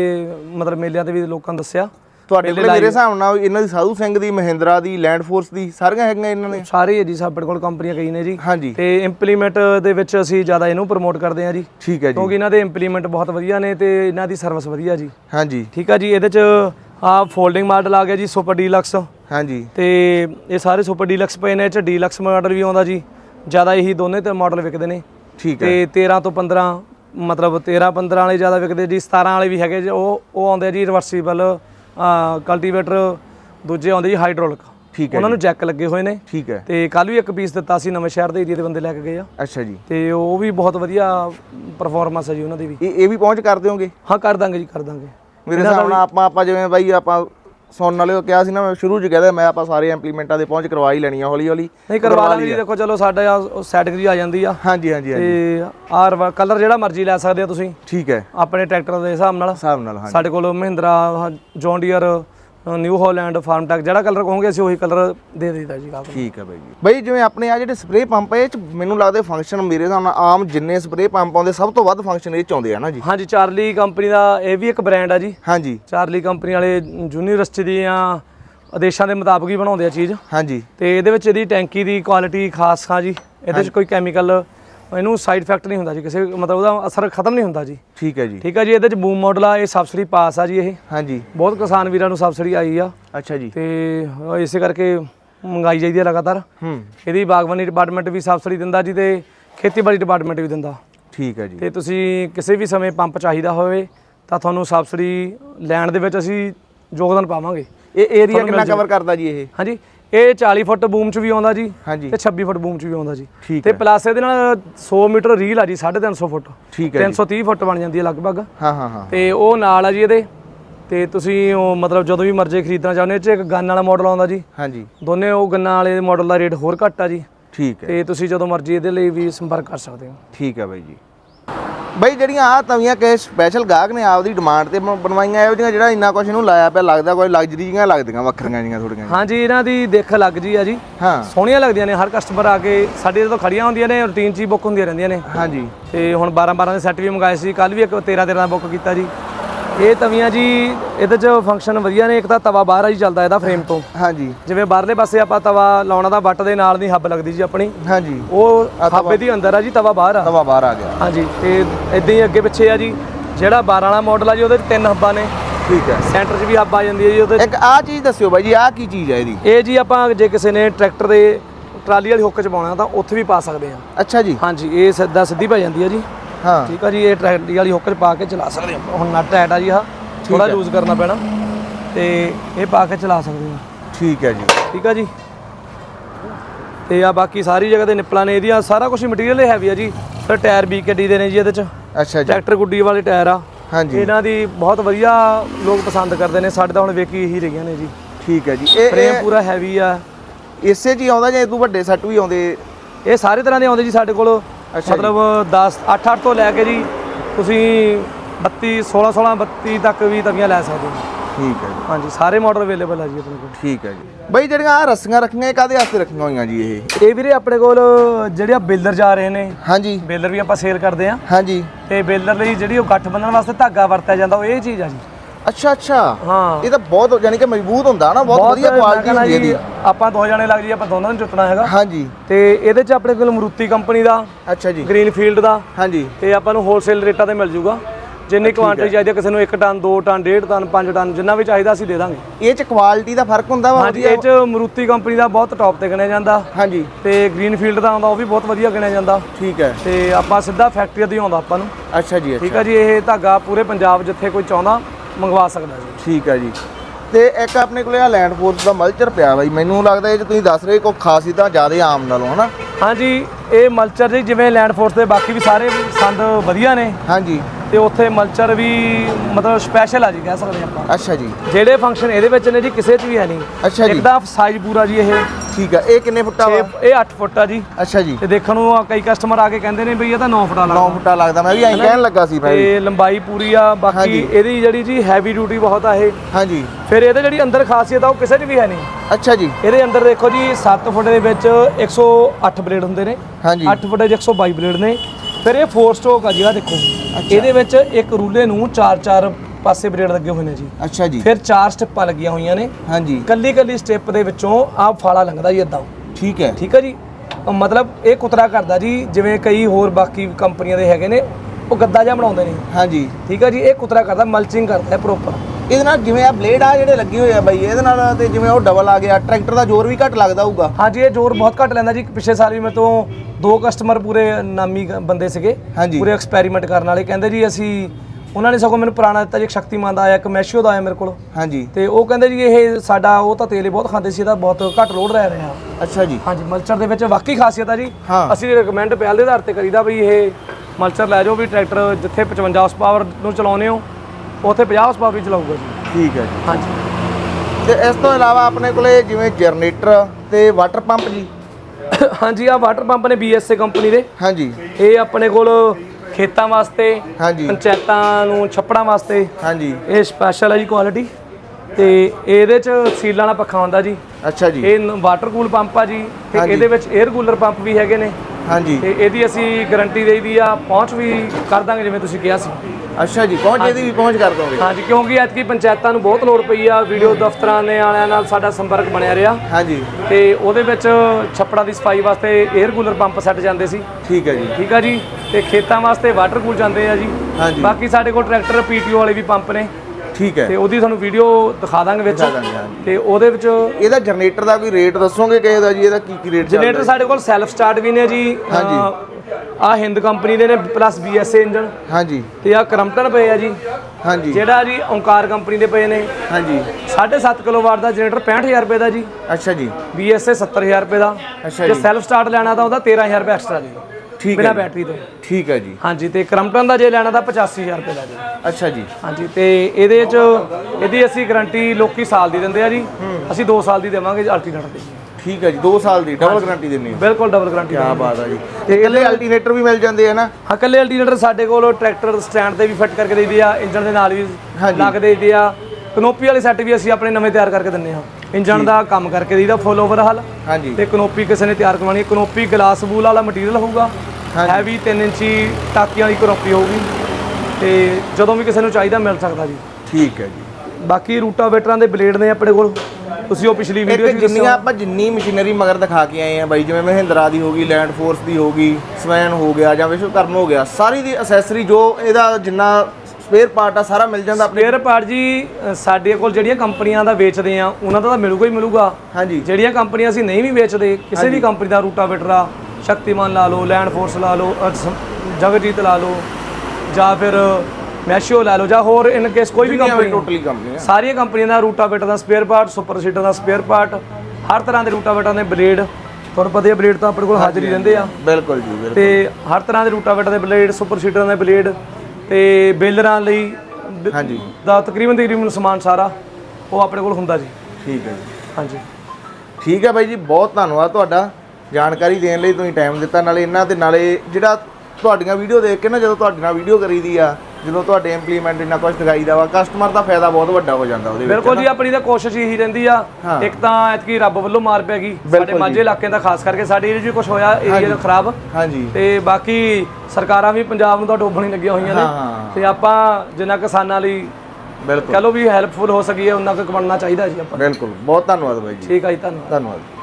ਮਤਲਬ ਮੇਲਿਆਂ ਤੇ ਵੀ ਲੋਕਾਂ ਨੂੰ ਦੱਸਿਆ। ਤੁਹਾਡੇ ਕੋਲ ਮੇਰੇ ਹਿਸਾਬ ਨਾਲ ਇਹਨਾਂ ਦੀ ਸਾਧੂ ਸਿੰਘ ਦੀ ਮਹਿੰਦਰਾ ਦੀ ਲੈਂਡ ਫੋਰਸ ਦੀ ਸਾਰੀਆਂ ਹੈਗੀਆਂ ਇਹਨਾਂ ਨੇ? ਸਾਰੇ ਹੀ ਜੀ ਸਾਡੇ ਕੋਲ ਕੰਪਨੀਆਂ ਕਈ ਨੇ ਜੀ। ਹਾਂਜੀ। ਤੇ ਇੰਪਲੀਮੈਂਟ ਦੇ ਵਿੱਚ ਅਸੀਂ ਜ਼ਿਆਦਾ ਇਹਨੂੰ ਪ੍ਰਮੋਟ ਕਰਦੇ ਆ ਜੀ। ਠੀਕ ਹੈ ਜੀ। ਕਿਉਂਕਿ ਇਹਨਾਂ ਦੇ ਇੰਪਲੀਮੈਂਟ ਬਹੁਤ ਵਧੀਆ ਨੇ ਤੇ ਇਹਨਾਂ ਦੀ ਸਰਵਿਸ ਵਧੀਆ ਜੀ। ਹਾਂਜੀ। ਠੀਕ ਆ ਜੀ ਇਹਦੇ 'ਚ ਆ ਫੋਲਡਿੰਗ ਮਾਡਲ ਆ ਗਿਆ ਜੀ ਸੁਪਰ ਡੀਲਕਸ। ਹਾਂਜੀ। ਤੇ ਇਹ ਸਾਰੇ ਸੁਪਰ ਡੀਲਕਸ ਪਏ ਨੇ ਇਹ 'ਚ ਡੀਲਕਸ ਮਾਡਲ ਵੀ ਆਉਂਦਾ ਜੀ। ਜ਼ਿਆਦਾ ਇਹੀ ਦੋਨੇ ਤੇ ਮਾਡਲ ਵਿਕਦੇ ਨੇ। ਠੀਕ ਹੈ ਤੇ 13 ਤੋਂ 15 ਮਤਲਬ 13 15 ਵਾਲੇ ਜ਼ਿਆਦਾ ਵਿਕਦੇ ਜੀ 17 ਵਾਲੇ ਵੀ ਹੈਗੇ ਜੀ ਉਹ ਉਹ ਆਉਂਦੇ ਜੀ ਰਿਵਰਸੀਬਲ ਕਲਟੀਵੇਟਰ ਦੂਜੇ ਆਉਂਦੇ ਜੀ ਹਾਈਡ੍ਰੋਲਿਕ ਠੀਕ ਹੈ ਉਹਨਾਂ ਨੂੰ ਜੈਕ ਲੱਗੇ ਹੋਏ ਨੇ। ਠੀਕ ਹੈ ਤੇ ਕੱਲ ਵੀ ਇੱਕ ਪੀਸ ਦਿੱਤਾ ਸੀ ਨਵੇਂ ਸ਼ਹਿਰ ਦੇ ਏਰੀਆ ਦੇ ਬੰਦੇ ਲੈ ਕੇ ਗਏ ਆ। ਅੱਛਾ ਜੀ। ਤੇ ਉਹ ਵੀ ਬਹੁਤ ਵਧੀਆ ਪਰਫਾਰਮੈਂਸ ਹੈ ਜੀ ਉਹਨਾਂ ਦੀ ਵੀ। ਇਹ ਇਹ ਵੀ ਪਹੁੰਚ ਕਰ ਦਿਓਗੇ? ਹਾਂ ਕਰ ਦਾਂਗੇ ਜੀ ਕਰ ਦਾਂਗੇ। ਮੇਰੇ ਹਿਸਾਬ ਨਾਲ ਆਪਾਂ ਆਪਾਂ ਜਿਵੇਂ ਬਾਈ ਆਪਾਂ ਸੁਣਨ ਵਾਲੇ ਕਿਹਾ ਸੀ ਨਾ ਮੈਂ ਸ਼ੁਰੂ ਚ ਕਹਿਦਾ ਮੈਂ ਆਪਾਂ ਸਾਰੇ ਇੰਪਲੀਮੈਂਟਾਂ ਦੇ ਪਹੁੰਚ ਕਰਵਾ ਹੀ ਲੈਣੀ ਆ ਹੌਲੀ ਹੌਲੀ ਨਹੀਂ ਕਰਵਾ ਜੀ ਦੇਖੋ ਚਲੋ ਸਾਡਾ ਸੈਟਿੰਗ ਆ ਜਾਂਦੀ ਆ। ਹਾਂਜੀ ਹਾਂਜੀ ਹਾਂਜੀ। ਤੇ ਆਰ ਕਲਰ ਜਿਹੜਾ ਮਰਜ਼ੀ ਲੈ ਸਕਦੇ ਆ ਤੁਸੀਂ। ਠੀਕ ਹੈ। ਆਪਣੇ ਟਰੈਕਟਰ ਦੇ ਹਿਸਾਬ ਨਾਲ। ਹਿਸਾਬ ਨਾਲ ਹਾਂਜੀ। ਸਾਡੇ ਕੋਲ Mahindra John Deere New Holland Farmtrac ਜਿਹੜਾ ਕਲਰ ਕਹੋਗੇ ਅਸੀਂ ਉਹੀ ਕਲਰ ਦੇ ਦੇਈਦਾ ਜੀ ਆਪ ਨੂੰ। ਠੀਕ ਹੈ ਬਾਈ ਜੀ। ਬਾਈ ਜਿਵੇਂ ਆਪਣੇ ਆ ਜਿਹੜੇ ਸਪਰੇਅ ਪੰਪ ਇਹ ਚ ਮੈਨੂੰ ਲੱਗਦਾ ਫੰਕਸ਼ਨ ਮੇਰੇ ਹਿਸਾਬ ਨਾਲ ਆਮ ਜਿੰਨੇ ਸਪਰੇਅ ਪੰਪ ਆਉਂਦੇ ਸਭ ਤੋਂ ਵੱਧ ਫੰਕਸ਼ਨ ਇਹ ਚ ਆਉਂਦੇ ਆ ਨਾ ਜੀ। ਹਾਂਜੀ ਚਾਰਲੀ ਕੰਪਨੀ ਦਾ ਇਹ ਵੀ ਇੱਕ ਬ੍ਰਾਂਡ ਆ ਜੀ। ਹਾਂਜੀ। ਚਾਰਲੀ ਕੰਪਨੀ ਵਾਲੇ ਯੂਨੀਵਰਸਿਟੀ ਦੀਆਂ ਆਦੇਸ਼ਾਂ ਦੇ ਮੁਤਾਬਕ ਹੀ ਬਣਾਉਂਦੇ ਆ ਚੀਜ਼। ਹਾਂਜੀ। ਤੇ ਇਹਦੇ ਵਿੱਚ ਇਹਦੀ ਟੈਂਕੀ ਦੀ ਕੁਆਲਿਟੀ ਖਾਸ ਹਾਂ ਜੀ। ਇਹਦੇ 'ਚ ਕੋਈ ਕੈਮੀਕਲ ਇਹਨੂੰ ਸਾਈਡ ਇਫੈਕਟ ਨਹੀਂ ਹੁੰਦਾ ਜੀ ਕਿਸੇ ਮਤਲਬ ਉਹਦਾ ਅਸਰ ਖਤਮ ਨਹੀਂ ਹੁੰਦਾ ਜੀ। ਠੀਕ ਹੈ ਜੀ। ਠੀਕ ਆ ਜੀ ਇਹਦੇ 'ਚ ਬੂਮ ਮਾਡਲ ਆ ਇਹ ਸਬਸਿਡੀ ਪਾਸ ਆ ਜੀ ਇਹ। ਹਾਂਜੀ। ਬਹੁਤ ਕਿਸਾਨ ਵੀਰਾਂ ਨੂੰ ਸਬਸਿਡੀ ਆਈ ਆ। ਅੱਛਾ ਜੀ। ਤੇ ਇਸੇ ਕਰਕੇ ਮੰਗਾਈ ਜਾਈਦੀ ਆ ਲਗਾਤਾਰ। ਹੂੰ। ਇਹਦੀ ਬਾਗਬਾਨੀ ਡਿਪਾਰਟਮੈਂਟ ਵੀ ਸਬਸਿਡੀ ਦਿੰਦਾ ਜੀ ਤੇ ਖੇਤੀਬਾੜੀ ਡਿਪਾਰਟਮੈਂਟ ਵੀ ਦਿੰਦਾ। ਠੀਕ ਹੈ ਜੀ। ਤੇ ਤੁਸੀਂ ਕਿਸੇ ਵੀ ਸਮੇਂ ਪੰਪ ਚਾਹੀਦਾ ਹੋਵੇ ਤਾਂ ਤੁਹਾਨੂੰ ਸਬਸਿਡੀ ਲੈਣ ਦੇ ਵਿੱਚ ਅਸੀਂ ਯੋਗਦਾਨ ਪਾਵਾਂਗੇ। ਇਹ ਏਰੀਆ ਕਿੰਨਾ ਕਵਰ ਕਰਦਾ ਜੀ ਇਹ? ਹਾਂਜੀ ਇਹ 40 ਫੁੱਟ ਬੂਮ ਚ ਵੀ ਆਉਂਦਾ ਜੀ ਹਾਂਜੀ। ਤੇ 26 ਫੁੱਟ ਬੂਮ ਚ ਵੀ ਆਉਂਦਾ ਜੀ। ਤੇ ਪਲੱਸ ਇਹਦੇ ਨਾਲ 100 ਮੀਟਰ ਰੀਲ ਆ ਜੀ 350 ਫੁੱਟ। ਠੀਕ ਹੈ 330 ਫੁੱਟ ਬਣ ਜਾਂਦੀ ਹੈ ਲਗਭਗ। ਹਾਂ ਹਾਂ ਹਾਂ। ਤੇ ਉਹ ਨਾਲ ਆ ਜੀ ਇਹਦੇ। ਤੇ ਤੁਸੀਂ ਉਹ ਮਤਲਬ ਜਦੋਂ ਵੀ ਮਰਜ਼ੀ ਖਰੀਦਣਾ ਚਾਹੁੰਦੇ ਹੋ ਇਹ 'ਚ ਇੱਕ ਗਨ ਵਾਲਾ ਮਾਡਲ ਆਉਂਦਾ ਜੀ। ਹਾਂਜੀ। ਦੋਨੇ ਉਹ ਗੰਨਾਂ ਵਾਲੇ ਮਾਡਲ ਦਾ ਰੇਟ ਹੋਰ ਘੱਟ ਆ ਜੀ। ਠੀਕ ਹੈ। ਤੇ ਤੁਸੀਂ ਜਦੋਂ ਮਰਜ਼ੀ ਇਹਦੇ ਲਈ ਵੀ ਸੰਪਰਕ ਕਰ ਸਕਦੇ ਹੋ। ਠੀਕ ਹੈ ਬਾਈ ਜੀ। ਬਾਈ ਜਿਹੜੀਆਂ ਆ ਤਵੀਆਂ ਕਿ ਸਪੈਸ਼ਲ ਗਾਹਕ ਨੇ ਆਪਦੀ ਡਿਮਾਂਡ ਤੇ ਬਣ- ਬਣਵਾਈਆਂ ਇਹੋ ਜਿਹੀਆਂ ਜਿਹੜਾ ਇੰਨਾ ਕੁਝ ਇਹਨੂੰ ਲਾਇਆ ਪਿਆ ਲੱਗਦਾ ਕੋਈ ਲਗਜ਼ਰੀ ਜੀਆਂ ਲੱਗਦੀਆਂ ਵੱਖਰੀਆਂ ਜੀਆਂ ਥੋੜੀਆਂ ਹਾਂਜੀ ਇਹਨਾਂ ਦੀ ਦੇਖ ਲੱਗ ਜੀ ਆ ਜੀ। ਹਾਂ। ਸੋਹਣੀਆਂ ਲੱਗਦੀਆਂ ਨੇ ਹਰ ਕਸਟਮਰ ਆ ਕੇ ਸਾਡੇ ਤੋਂ ਖੜੀਆਂ ਹੁੰਦੀਆਂ ਨੇ ਰੂਟੀਨ 'ਚ ਬੁੱਕ ਹੁੰਦੀਆਂ ਰਹਿੰਦੀਆਂ ਨੇ। ਹਾਂਜੀ। ਤੇ ਹੁਣ 12 12 ਦੇ ਸੈੱਟ ਵੀ ਮੰਗਾਏ ਸੀ ਕੱਲ ਵੀ ਇੱਕ 13 13 ਦਾ ਬੁੱਕ ਕੀਤਾ ਜੀ। ਇਹ ਤਵੀਆਂ ਜੀ ਇਹਦੇ 'ਚ ਫੰਕਸ਼ਨ ਵਧੀਆ ਨੇ ਇੱਕ ਤਾਂ ਤਵਾ ਬਾਹਰ ਆ ਜੀ ਚੱਲਦਾ ਇਹਦਾ ਫਰੇਮ ਤੋਂ। ਹਾਂਜੀ। ਜਿਵੇਂ ਬਾਹਰਲੇ ਪਾਸੇ ਆਪਾਂ ਤਵਾ ਲਾਉਣਾ ਦਾ ਬੱਟ ਦੇ ਨਾਲ ਦੀ ਹੱਬ ਲੱਗਦੀ ਜੀ ਆਪਣੀ। ਹਾਂਜੀ। ਉਹ ਹੱਬੇ ਦੀ ਅੰਦਰ ਆ ਜੀ ਤਵਾ ਬਾਹਰ ਆ। ਤਵਾ ਬਾਹਰ ਆ ਗਿਆ। ਹਾਂਜੀ ਤੇ ਇਦਾਂ ਹੀ ਅੱਗੇ ਪਿੱਛੇ ਆ ਜੀ ਜਿਹੜਾ 12 ਵਾਲਾ ਮਾਡਲ ਆ ਜੀ ਉਹਦੇ 'ਚ ਤਿੰਨ ਹੱਬਾਂ ਨੇ। ਠੀਕ ਹੈ। ਸੈਂਟਰ 'ਚ ਵੀ ਹੱਬ ਆ ਜਾਂਦੀ ਹੈ ਜੀ ਉਹਦੇ। ਇੱਕ ਆ ਚੀਜ਼ ਦੱਸਿਓ ਬਾਈ ਜੀ ਆ ਕੀ ਚੀਜ਼ ਹੈ ਇਹਦੀ? ਇਹ ਜੀ ਆਪਾਂ ਜੇ ਕਿਸੇ ਨੇ ਟਰੈਕਟਰ ਦੇ ਟਰਾਲੀ ਵਾਲੀ ਹੁੱਕ 'ਚ ਪਾਉਣਾ ਤਾਂ ਉੱਥੇ ਵੀ ਪਾ ਸਕਦੇ ਆ ਅੱਛਾ ਜੀ। ਹਾਂਜੀ ਇਹ ਸਿੱਧਾ ਸਿੱਧੀ ਪੈ ਜਾਂਦੀ ਹੈ ਜੀ। ਹਾਂ। ਠੀਕ ਆ ਜੀ ਇਹ ਟਰੈਕਟਰ ਵਾਲੀ ਹੁੱਕ 'ਚ ਪਾ ਕੇ ਚਲਾ ਸਕਦੇ ਆ। ਹੁਣ ਨਟ ਟਾਈਟ ਆ ਜੀ ਆਹ ਥੋੜਾ ਹੈ। ਲੂਜ਼ ਕਰਨਾ ਪੈਣਾ। ਤੇ ਇਹ ਪਾ ਕੇ ਚਲਾ ਸਕਦੇ ਆ। ਠੀਕ ਹੈ ਜੀ। ਠੀਕ ਆ ਜੀ। ਤੇ ਆ ਬਾਕੀ ਸਾਰੀ ਜਗ੍ਹਾ ਤੇ ਨਿਪਲਾਂ ਨੇ ਇਹਦੀਆਂ ਸਾਰਾ ਕੁਝ ਮਟੀਰੀਅਲ ਹੈਵੀ ਆ ਜੀ। ਫਿਰ ਟਾਇਰ ਬੀਕੇਡੀ ਦੇ ਨੇ ਜੀ ਇਹਦੇ 'ਚ। ਅੱਛਾ ਜੀ। ਟਰੈਕਟਰ ਗੁੱਡੀ ਵਾਲੇ ਟਾਇਰ ਆ। ਹਾਂਜੀ। ਇਹਨਾਂ ਦੀ ਬਹੁਤ ਵਧੀਆ ਲੋਕ ਪਸੰਦ ਕਰਦੇ ਨੇ। ਸਾਡੇ ਤਾਂ ਹੁਣ ਵੇਖੀ ਇਹੀ ਰਹੀਆਂ ਨੇ ਜੀ। ਠੀਕ ਹੈ ਜੀ। ਇਹ ਫਰੇਮ ਪੂਰਾ ਹੈਵੀ ਆ। ਇਸੇ ਹੀ ਆਉਂਦਾ ਜਾਂ ਇਹ ਤੋਂ ਵੱਡੇ ਸੈੱਟ ਵੀ ਆਉਂਦੇ? ਇਹ ਸਾਰੇ ਤਰ੍ਹਾਂ ਦੇ ਆਉਂਦੇ ਜੀ ਸਾਡੇ ਕੋਲ। ਜੀ। ਮਤਲਬ 10 8 8 ਤੋਂ ਲੈ ਕੇ ਜੀ ਤੁਸੀਂ 32 16 16 32 ਤੱਕ ਵੀ ਤਵੀਆਂ ਲੈ ਸਕਦੇ ਹੋ। ਠੀਕ ਹੈ ਜੀ। ਹਾਂਜੀ ਸਾਰੇ ਮਾਡਲ ਅਵੇਲੇਬਲ ਆ ਜੀ ਆਪਣੇ ਕੋਲ। ਠੀਕ ਹੈ ਜੀ। ਬਈ ਜਿਹੜੀਆਂ ਆ ਰੱਸੀਆਂ ਰੱਖੀਆਂ ਇਹ ਕਾਦੇ ਵਾਸਤੇ ਰੱਖੀਆਂ ਹੋਈਆਂ ਜੀ ਇਹ? ਇਹ ਵੀਰੇ ਆਪਣੇ ਕੋਲ ਜਿਹੜੇ ਆ ਬੇਲਰ ਜਾ ਰਹੇ ਨੇ ਹਾਂਜੀ। ਬੇਲਰ ਵੀ ਆਪਾਂ ਸੇਲ ਕਰਦੇ ਆ। ਹਾਂਜੀ। ਤੇ ਬੇਲਰ ਲਈ ਜਿਹੜੀ ਉਹ ਗੱਠ ਬੰਨਣ ਵਾਸਤੇ ਧਾਗਾ ਵਰਤਿਆ ਜਾਂਦਾ ਉਹ ਇਹ ਚੀਜ਼ ਆ ਜੀ। ਅੱਛਾ ਅੱਛਾ। ਹਾਂ। ਇਹ ਤਾਂ ਬਹੁਤ ਯਾਨੀ ਕਿ ਮਜ਼ਬੂਤ ਹੁੰਦਾ ਨਾ ਬਹੁਤ ਵਧੀਆ ਕੁਆਲਿਟੀ ਹੁੰਦੀ ਹੈ ਇਹਦੀ। ਆਪਾਂ ਦੋ ਜਣੇ ਲੱਗ ਜੀ ਆਪਾਂ ਦੋਨਾਂ ਨੂੰ ਚੁੱਕਣਾ ਹੈਗਾ। ਹਾਂਜੀ। ਤੇ ਇਹਦੇ ਚ ਆਪਣੇ ਕੋਲ ਮਰੂਤੀ ਕੰਪਨੀ ਦਾ ਅੱਛਾ ਜੀ। ਗ੍ਰੀਨਫੀਲਡ ਦਾ। ਹਾਂਜੀ। ਤੇ ਆਪਾਂ ਨੂੰ ਹੋਲਸੇਲ ਰੇਟਾਂ ਤੇ ਮਿਲ ਜੂਗਾ। ਜਿੰਨੀ ਕੁਆਂਟੀਟੀ ਚਾਹੀਦੀ ਹੈ ਕਿਸੇ ਨੂੰ 1 ਟਨ 2 ਟਨ 1.5 ਟਨ 5 ਟਨ ਜਿੰਨਾ ਵੀ ਚਾਹੀਦਾ ਅਸੀਂ ਦੇ ਦਾਂਗੇ। ਇਹ ਚ ਕੁਆਲਿਟੀ ਦਾ ਫ਼ਰਕ ਹੁੰਦਾ ਵਾ ਹਾਂਜੀ ਇਹ ਚ ਮਰੂਤੀ ਕੰਪਨੀ ਦਾ ਬਹੁਤ ਟੌਪ ਤੇ ਗਿਣਿਆ ਜਾਂਦਾ। ਹਾਂਜੀ। ਤੇ ਗ੍ਰੀਨਫੀਲਡ ਦਾ ਆਉਂਦਾ ਉਹ ਵੀ ਬਹੁਤ ਵਧੀਆ ਗਿਣਿਆ ਜਾਂਦਾ। ਠੀਕ ਹੈ। ਤੇ ਆਪਾਂ ਸਿੱਧਾ ਫੈਕਟਰੀ ਤੋਂ ਹੀ ਆਉਂਦਾ ਆਪਾਂ ਨੂੰ। ਅੱਛਾ ਜੀ ਅੱਛਾ। ਠੀਕ ਆ ਜੀ ਇਹ ਧਾਗਾ ਪੂਰੇ ਪੰਜਾਬ ਜਿੱਥੇ ਕੋਈ ਚਾਹੁੰਦਾ ਮੰਗਵਾ ਸਕਦਾ ਜੀ। ਠੀਕ ਹੈ ਜੀ। ਤੇ ਇੱਕ ਆਪਣੇ ਕੋਲੇ ਆ ਲੈਂਡ ਫੋਰਸ ਦਾ ਮਲਚਰ ਪਿਆ ਬਾਈ। ਮੈਨੂੰ ਲੱਗਦਾ ਇਹ ਚ ਤੁਸੀਂ ਦੱਸ ਰਹੇ ਕੋ ਖਾਸੀਅਤਾਂ ਜ਼ਿਆਦਾ ਆਮ ਨਾਲੋਂ ਹਨਾ? ਹਾਂਜੀ ਇਹ ਮਲਚਰ ਜੀ ਜਿਵੇਂ ਲੈਂਡ ਫੋਰਸ ਦੇ ਬਾਕੀ ਵੀ ਸਾਰੇ ਸੰਦ ਵਧੀਆ ਨੇ। ਹਾਂਜੀ। ਤੇ ਉੱਥੇ ਮਲਚਰ ਵੀ ਮਤਲਬ ਸਪੈਸ਼ਲ ਆ ਜੀ ਕਹਿ ਸਕਦੇ ਆਪਾਂ। ਅੱਛਾ ਜੀ। ਜਿਹੜੇ ਫੰਕਸ਼ਨ ਇਹਦੇ ਵਿੱਚ ਨੇ ਜੀ ਕਿਸੇ 'ਚ ਵੀ ਹੈ ਨਹੀਂ। ਅੱਛਾ ਜੀ। ਇੱਕ ਤਾਂ ਸਾਈਜ਼ ਪੂਰਾ ਜੀ ਇਹ। ਠੀਕ ਹੈ ਇਹ ਕਿੰਨੇ ਫੁੱਟਾ ਵਾ ਇਹ 8 ਫੁੱਟ ਆ ਜੀ। ਅੱਛਾ ਜੀ। ਤੇ ਦੇਖਣ ਨੂੰ ਆ ਕਈ ਕਸਟਮਰ ਆ ਕੇ ਕਹਿੰਦੇ ਨੇ ਵੀ ਇਹ ਤਾਂ 9 ਫੁੱਟਾ 9 ਲੱਗਦਾ ਫੁੱਟਾ ਲੱਗਦਾ ਮੈਂ ਵੀ ਐਂ ਕਹਿਣ ਲੱਗਾ ਸੀ ਮੈਂ ਵੀ ਤੇ ਲੰਬਾਈ ਪੂਰੀ ਆ ਬਾਕੀ ਹਾਂਜੀ। ਇਹਦੀ ਜਿਹੜੀ ਜੀ ਹੈਵੀ ਡਿਊਟੀ ਬਹੁਤ ਆ ਇਹ। ਹਾਂਜੀ। ਫਿਰ ਇਹਦੇ ਜਿਹੜੀ ਅੰਦਰ ਖਾਸੀਅਤ ਆ ਉਹ ਕਿਸੇ 'ਚ ਵੀ ਹੈ ਨਹੀਂ। ਅੱਛਾ ਜੀ। ਇਹਦੇ ਅੰਦਰ ਦੇਖੋ ਜੀ 7 ਫੁੱਟ ਦੇ ਵਿੱਚ 108 ਬਲੇਡ ਹੁੰਦੇ ਨੇ। ਹਾਂਜੀ। 8 ਫੁੱਟ ਦੇ 122 ਬਲੇਡ ਨੇ। ਫਿਰ ਇਹ 4 ਸਟ੍ਰੋਕ ਆ ਜੀ ਆ ਦੇਖੋ। ਇਹਦੇ ਵਿੱਚ ਇੱਕ ਰੂਲੇ ਨੂੰ 4-4 ਪਾਸੇ ਬਲੇਡ ਲੱਗੇ ਹੋਏ ਨੇ ਜੀ। ਅੱਛਾ ਜੀ। ਫਿਰ 4 ਸਟੈਪਾਂ ਲੱਗੀਆਂ ਹੋਈਆਂ ਨੇ। ਹਾਂਜੀ। ਕੱਲੀ ਕੱਲੀ ਸਟੈਪ ਦੇ ਵਿੱਚੋਂ ਆ ਫਾਲਾ ਲੰਘਦਾ ਜੀ ਇਦਾਂ ਠੀਕ ਹੈ। ਠੀਕ ਹੈ ਜੀ? ਮਤਲਬ ਇਹ ਕੁਤਰਾ ਕਰਦਾ ਜੀ ਜਿਵੇਂ ਕਈ ਹੋਰ ਬਾਕੀ ਕੰਪਨੀਆਂ ਦੇ ਹੈਗੇ ਨੇ ਉਹ ਗੱਦਾ ਜਿਹਾ ਬਣਾਉਂਦੇ ਨੇ। ਹਾਂਜੀ। ਠੀਕ ਹੈ ਜੀ? ਇਹ ਕੁਤਰਾ ਕਰਦਾ ਮਲਚਿੰਗ ਕਰਦਾ ਹੈ ਪ੍ਰੋਪਰ ਇਹਦੇ ਨਾਲ ਜਿਵੇਂ ਆ ਬਲੇਡ ਆ ਜਿਹੜੇ ਲੱਗੇ ਹੋਏ ਆ ਬਾਈ ਇਹਦੇ ਨਾਲ ਤੇ ਜਿਵੇਂ ਉਹ ਡਬਲ ਆ ਗਿਆ ਟਰੈਕਟਰ ਦਾ ਜ਼ੋਰ ਵੀ ਘੱਟ ਲੱਗਦਾ ਹੋਊਗਾ। ਹਾਂਜੀ ਇਹ ਜ਼ੋਰ ਬਹੁਤ ਘੱਟ ਲੈਂਦਾ ਜੀ। ਪਿਛਲੇ ਸਾਲ ਵੀ ਮੇਰੇ ਤੋਂ ਦੋ ਕਸਟਮਰ ਪੂਰੇ ਨਾਮੀ ਬੰਦੇ ਸੀਗੇ। ਹਾਂਜੀ। ਪੂਰੇ ਐਕਸਪੈਰੀਮੈਂਟ ਕਰਨ ਵਾਲੇ। ਕਹਿੰਦੇ ਜੀ ਅਸੀਂ ਉਹਨਾਂ ਨੇ ਸਗੋਂ ਮੈਨੂੰ ਪੁਰਾਣਾ ਦਿੱਤਾ ਜੀ ਇੱਕ ਸ਼ਕਤੀਮਾਨ ਦਾ ਆਇਆ ਇੱਕ ਮੈਸ਼ੀਓ ਦਾ ਆਇਆ ਮੇਰੇ ਕੋਲ। ਹਾਂਜੀ। ਤੇ ਉਹ ਕਹਿੰਦੇ ਜੀ ਇਹ ਸਾਡਾ ਉਹ ਤਾਂ ਤੇਲ ਹੀ ਬਹੁਤ ਖਾਂਦੇ ਸੀ ਇਹਦਾ ਬਹੁਤ ਘੱਟ ਲੋਡ ਰਹਿ ਰਿਹਾ। ਅੱਛਾ ਜੀ। ਹਾਂਜੀ ਮਲਚਰ ਦੇ ਵਿੱਚ ਵਾਕਈ ਖਾਸੀਅਤ ਆ ਜੀ। ਹਾਂ। ਅਸੀਂ ਰეკਮੈਂਡ ਪਹਿਲ ਦੇ ਆਧਾਰ ਤੇ ਕਰੀਦਾ ਵੀ ਇਹ ਮਲਚਰ ਲੈ ਜਾਓ ਵੀ ਟਰੈਕਟਰ ਜਿੱਥੇ 55 ਹਾਰਸ ਪਾਵਰ ਨੂੰ ਚਲਾਉਨੇ ਹੋ। ਉੱਥੇ 50 ਹਾਰਸ ਪਾਵਰ ਹੀ ਚਲਾਊਗਾ ਜੀ। ਠੀਕ ਹੈ ਜੀ। ਹਾਂਜੀ। ਤੇ ਇਸ ਤੋਂ ਇਲਾਵਾ ਆਪਣੇ ਕੋਲੇ ਜਿਵੇਂ ਜਨਰੇਟਰ ਤੇ ਵਾਟਰ ਪੰਪ ਜੀ? ਹਾਂਜੀ ਆ ਵਾਟਰ ਪੰਪ ਨੇ BSA ਕੰਪਨੀ ਦੇ। ਹਾਂਜੀ। ਇਹ ਆਪਣੇ ਕੋਲ ਖੇਤਾਂ ਵਾਸਤੇ ਹਾਂਜੀ। ਪੰਚਾਇਤਾਂ ਨੂੰ ਛੱਪੜਾਂ ਵਾਸਤੇ। ਹਾਂਜੀ। ਇਹ ਸਪੈਸ਼ਲ ਹੈ ਜੀ ਕੁਆਲਿਟੀ ਤੇ ਇਹਦੇ ਚ ਸੀਲਾਂ ਵਾਲਾ ਪੱਖਾ ਹੁੰਦਾ ਜੀ। ਅੱਛਾ ਜੀ। ਇਹ ਵਾਟਰ ਕੂਲ ਪੰਪ ਆ ਜੀ। ਤੇ ਹਾਂਜੀ। ਇਹਦੇ ਵਿੱਚ 에ਅਰ ਕੂਲਰ ਪੰਪ ਵੀ ਹੈਗੇ ਨੇ। ਹਾਂਜੀ। ਤੇ ਇਹਦੀ ਅਸੀਂ ਗਾਰੰਟੀ ਦੇਈਦੀ ਆ ਪਹੁੰਚ ਵੀ ਕਰ ਦਾਂਗੇ ਜਿਵੇਂ ਤੁਸੀਂ ਕਿਹਾ ਸੀ। ਅੱਛਾ ਜੀ ਪਹੁੰਚ ਇਹਦੀ ਵੀ ਪਹੁੰਚ ਕਰ ਦੋਗੇ। ਹਾਂਜੀ ਕਿਉਂਕਿ ਐਤਕੀ ਪੰਚਾਇਤਾਂ ਨੂੰ ਬਹੁਤ ਲੋੜ ਪਈ ਆ ਵੀਡੀਓ ਦਫ਼ਤਰਾਂ ਨੇ ਵਾਲਿਆਂ ਨਾਲ ਸਾਡਾ ਸੰਪਰਕ ਬਣਿਆ ਰਿਹਾ। ਹਾਂਜੀ। ਤੇ ਉਹਦੇ ਵਿੱਚ ਛੱਪੜਾਂ ਦੀ ਸਫ਼ਾਈ ਵਾਸਤੇ 에ਅਰ ਕੂਲਰ ਪੰਪ ਸੈੱਟ ਜਾਂਦੇ ਸੀ। ਠੀਕ ਹੈ ਜੀ। ਠੀਕ ਆ ਜੀ? ਤੇ ਖੇਤਾਂ ਵਾਸਤੇ ਵਾਟਰ ਕੂਲ ਜਾਂਦੇ ਆ ਜੀ। ਹਾਂਜੀ। ਬਾਕੀ ਸਾਡੇ ਕੋਲ ਟਰੈਕਟਰ ਪੀਟੀਓ ਵਾਲੇ ਵੀ ਪੰਪ ਨੇ। ਠੀਕ ਹੈ। ਤੇ ਉਹਦੀ ਤੁਹਾਨੂੰ ਵੀਡੀਓ ਦਿਖਾ ਦਾਂਗੇ ਵਿੱਚ। ਹਾਂਜੀ। ਤੇ ਉਹਦੇ ਵਿੱਚ ਇਹਦਾ ਜਨਰੇਟਰ ਦਾ ਕੋਈ ਰੇਟ ਦੱਸੋਗੇ ਕਿ ਇਹਦਾ ਜੀ ਇਹਦਾ ਕੀ ਕੀ ਰੇਟ ਜਨਰੇਟਰ ਸਾਡੇ ਕੋਲ ਸੈਲਫ ਸਟਾਰਟ ਵੀ ਨੇ ਜੀ ਆ ਹਿੰਦ ਕੰਪਨੀ ਦੇ ਨੇ ਪਲੱਸ BSA ਇੰਜਨ ਹਾਂਜੀ। ਤੇ ਆ ਕਰਮਟਨ ਪਏ ਆ ਜੀ। ਹਾਂਜੀ। ਜਿਹੜਾ ਜੀ ਓਂਕਾਰ ਕੰਪਨੀ ਦੇ ਪਏ ਨੇ। ਹਾਂਜੀ। 7.5 ਕਿਲੋਵਾਟ ਦਾ ਜਨਰੇਟਰ 65000 ਰੁਪਏ ਦਾ ਜੀ। ਅੱਛਾ ਜੀ। BSA 70000 ਰੁਪਏ ਦਾ। ਅੱਛਾ ਜੇ ਜੀ। ਸੈਲਫ ਸਟਾਰਟ ਲੈਣਾ ਤਾਂ ਉਹਦਾ 13000 ਰੁਪਏ ਐਕਸਟਰਾ ਜੀ। ਠੀਕ ਬਿਨਾ ਹੈ। ਬੈਟਰੀ ਤੋਂ। ਠੀਕ ਹੈ ਜੀ। ਹਾਂਜੀ ਤੇ ਕਰਮਟਨ ਦਾ ਜੇ ਲੈਣਾ ਤਾਂ 85000 ਰੁਪਏ ਦਾ ਜੀ। ਅੱਛਾ ਜੀ। ਹਾਂਜੀ ਤੇ ਇਹਦੇ ਚ ਇਹਦੀ ਅਸੀਂ ਗਾਰੰਟੀ ਲੋਕੀ ਸਾਲ ਦੀ ਦਿੰਦੇ ਆ ਜੀ। ਅਸੀਂ 2 ਸਾਲ ਦੀ ਦੇਵਾਂਗੇ ਅਲਟੀਨੇਟਰ ਦੀ ਠੀਕ ਹੈ ਜੀ 2 ਸਾਲ ਦੀ ਡਬਲ ਗਾਰੰਟੀ ਦਿੰਨੀ ਹੋ। ਬਿਲਕੁਲ ਡਬਲ ਗਾਰੰਟੀ ਕੀ ਬਾਤ ਹੈ ਜੀ। ਤੇ ਇਕੱਲੇ ਅਲਟਰਨੇਟਰ ਵੀ ਮਿਲ ਜਾਂਦੇ ਆ ਨਾ? ਹਾਂ ਕੱਲੇ ਅਲਟੀਨੇਟਰ ਸਾਡੇ ਕੋਲ ਟਰੈਕਟਰ ਸਟੈਂਡ ਤੇ ਵੀ ਫਿੱਟ ਕਰਕੇ ਦੇਈਦੇ ਆ ਇੰਜਨ ਦੇ ਨਾਲ ਵੀ ਹਾਂਜੀ। ਲੱਗ ਦੇਈਦੇ ਆ। ਕਨੋਪੀ ਵਾਲੇ ਸੈੱਟ ਵੀ ਅਸੀਂ ਆਪਣੇ ਨਵੇਂ ਤਿਆਰ ਕਰਕੇ ਦਿੰਨੇ ਆ ਇੰਜਨ ਦਾ ਕੰਮ ਕਰਕੇ ਦੇਈਦਾ ਫੁੱਲ ਓਵਰਹਾਲ ਹਾਂਜੀ। ਤੇ ਕਨੋਪੀ ਕਿਸੇ ਨੇ ਤਿਆਰ ਕਰਵਾਉਣੀ ਹੈ ਕਨੋਪੀ ਗਲਾਸ ਬੂਲ ਵਾਲਾ ਮਟੀਰੀਅਲ ਹੋਊਗਾ। ਹੈਵੀ 3 ਇੰਚੀ ਟਾਕੀਆਂ ਵਾਲੀ ਕਨੋਪੀ ਹੋਊਗੀ। ਤੇ ਜਦੋਂ ਵੀ ਕਿਸੇ ਨੂੰ ਚਾਹੀਦਾ ਮਿਲ ਸਕਦਾ ਜੀ। ਠੀਕ ਹੈ ਜੀ। ਬਾਕੀ ਰੂਟਾਵੇਟਰਾਂ ਦੇ ਬਲੇਡ ਨੇ ਆਪਣੇ ਕੋਲ। ਤੁਸੀਂ ਉਹ ਪਿਛਲੀ ਵੀਡੀਓ ਇੱਕ 'ਚ ਜਿੰਨੀਆਂ ਆਪਾਂ ਜਿੰਨੀ ਮਸ਼ੀਨਰੀ ਮਗਰ ਦਿਖਾ ਕੇ ਆਏ ਆ ਬਾਈ ਜਿਵੇਂ ਮਹਿੰਦਰਾ ਦੀ ਹੋ ਗਈ ਲੈਂਡ ਫੋਰਸ ਦੀ ਹੋ ਗਈ ਸਵੈਨ ਹੋ ਗਿਆ ਜਾਂ ਵਿਸ਼ਵਕਰਮ ਹੋ ਗਿਆ ਸਾਰੀ ਦੀ ਅਸੈਸਰੀ ਜੋ ਇਹਦਾ ਜਿੰਨਾ ਸਪੇਅਰ ਪਾਰਟ ਆ ਸਾਰਾ ਮਿਲ ਜਾਂਦਾ ਆਪਣੇ ਸਪੇਅਰ ਪਾਰਟ ਜੀ ਸਾਡੇ ਕੋਲ ਜਿਹੜੀਆਂ ਕੰਪਨੀਆਂ ਦਾ ਵੇਚਦੇ ਆ ਉਹਨਾਂ ਦਾ ਤਾਂ ਮਿਲੂਗਾ ਹੀ ਮਿਲੂਗਾ। ਹਾਂਜੀ। ਜਿਹੜੀਆਂ ਕੰਪਨੀਆਂ ਅਸੀਂ ਨਹੀਂ ਵੀ ਵੇਚਦੇ ਕਿਸੇ ਵੀ ਕੰਪਨੀ ਦਾ ਰੂਟਾਵੇਟਰ ਆ ਸ਼ਕਤੀਮਾਨ ਲਾ ਲਓ ਲੈਂਡ ਫੋਰਸ ਲਾ ਲਓ ਜਗਜੀਤ ਲਾ ਲਓ ਜਾਂ ਫਿਰ ਮੈਸ਼ੀਓ ਲਾ ਲਓ ਜਾਂ ਹੋਰ ਇਨ ਕੇਸ ਕੋਈ ਵੀ ਕੰਪਨੀ। ਟੋਟਲੀ ਕੰਪਨੀ ਸਾਰੀਆਂ ਕੰਪਨੀਆਂ ਦਾ ਰੂਟਾਵੇਟਰ ਦਾ ਸਪੇਅਰ ਪਾਰਟ ਸੁਪਰ ਸੀਟਰ ਦਾ ਸਪੇਅਰ ਪਾਰਟ ਹਰ ਤਰ੍ਹਾਂ ਦੇ ਰੂਟਾਵੇਟਰਾਂ ਦੇ ਬਲੇਡ ਤੁਹਾਨੂੰ ਪਤਾ ਹੀ ਬਲੇਡ ਤਾਂ ਆਪਣੇ ਕੋਲ ਹਾਜ਼ਰ ਹੀ ਰਹਿੰਦੇ ਆ। ਬਿਲਕੁਲ ਜੀ ਬਿਲਕੁਲ। ਤੇ ਹਰ ਤਰ੍ਹਾਂ ਦੇ ਰੂਟਾਵੇਟਰ ਦੇ ਬਲੇਡ ਸੁਪਰ ਸੀਟਰਾਂ ਦੇ ਬਲੇਡ ਤੇ ਬੇਲਰਾਂ ਲਈ ਹਾਂਜੀ। ਦਾ ਤਕਰੀਬਨ ਤਕਰੀਬਨ ਸਮਾਨ ਸਾਰਾ ਉਹ ਆਪਣੇ ਕੋਲ ਹੁੰਦਾ ਜੀ। ਠੀਕ ਹੈ ਜੀ। ਹਾਂਜੀ। ਠੀਕ ਹੈ ਬਾਈ ਜੀ ਬਹੁਤ ਧੰਨਵਾਦ ਤੁਹਾਡਾ ਜਾਣਕਾਰੀ ਦੇਣ ਲਈ ਤੁਸੀਂ ਟਾਈਮ ਦਿੱਤਾ। ਨਾਲੇ ਇਹਨਾਂ ਤੇ ਨਾਲੇ ਜਿਹੜਾ ਤੁਹਾਡੀਆਂ ਵੀਡੀਓ ਦੇਖ ਕੇ ਨਾ ਜਦੋਂ ਤੁਹਾਡੇ ਨਾਲ ਵੀਡੀਓ ਕਰੀਦੀ ਆ ਜਦੋਂ ਤੁਹਾਡੇ ਇੰਪਲੀਮੈਂਟ ਇੰਨਾ ਕੁਝ ਦਿਖਾਈਦਾ ਵਾ ਕਸਟਮਰ ਦਾ ਫਾਇਦਾ ਬਹੁਤ ਵੱਡਾ ਹੋ ਜਾਂਦਾ ਉਹਦੇ ਵਿੱਚ ਬਿਲਕੁਲ ਜੀ ਆਪਣੀ ਤਾਂ ਕੋਸ਼ਿਸ਼ ਇਹੀ ਰਹਿੰਦੀ ਆ। ਹਾਂ। ਇੱਕ ਤਾਂ ਐਤਕੀ ਰੱਬ ਵੱਲੋਂ ਮਾਰ ਪੈ ਗਈ ਸਾਡੇ ਮਾਝੇ ਇਲਾਕੇ ਦਾ ਖਾਸ ਕਰਕੇ ਸਾਡੇ ਏਰੀਆ 'ਚ ਵੀ ਕੁਝ ਹੋਇਆ ਏਰੀਆ ਦਾ ਖਰਾਬ। ਹਾਂਜੀ। ਤੇ ਬਾਕੀ ਸਰਕਾਰਾਂ ਵੀ ਪੰਜਾਬ ਨੂੰ ਤਾਂ ਡੋਬਣ ਲੱਗੀਆਂ ਹੋਈਆਂ ਨੇ। ਹਾਂ ਤੇ ਆਪਾਂ ਜਿੰਨਾ ਕਿਸਾਨਾਂ ਲਈ ਬਿਲਕੁਲ। ਕਹ ਲਓ ਵੀ ਹੈਲਪਫੁਲ ਹੋ ਸਕੀਏ ਉਹਨਾਂ ਕੁ ਬਣਨਾ ਚਾਹੀਦਾ ਜੀ ਆਪਾਂ ਬਿਲਕੁਲ। ਬਹੁਤ ਧੰਨਵਾਦ ਬਾਈ ਜੀ। ਠੀਕ ਆ ਜੀ ਧੰਨਵਾਦ। ਧੰਨਵਾਦ।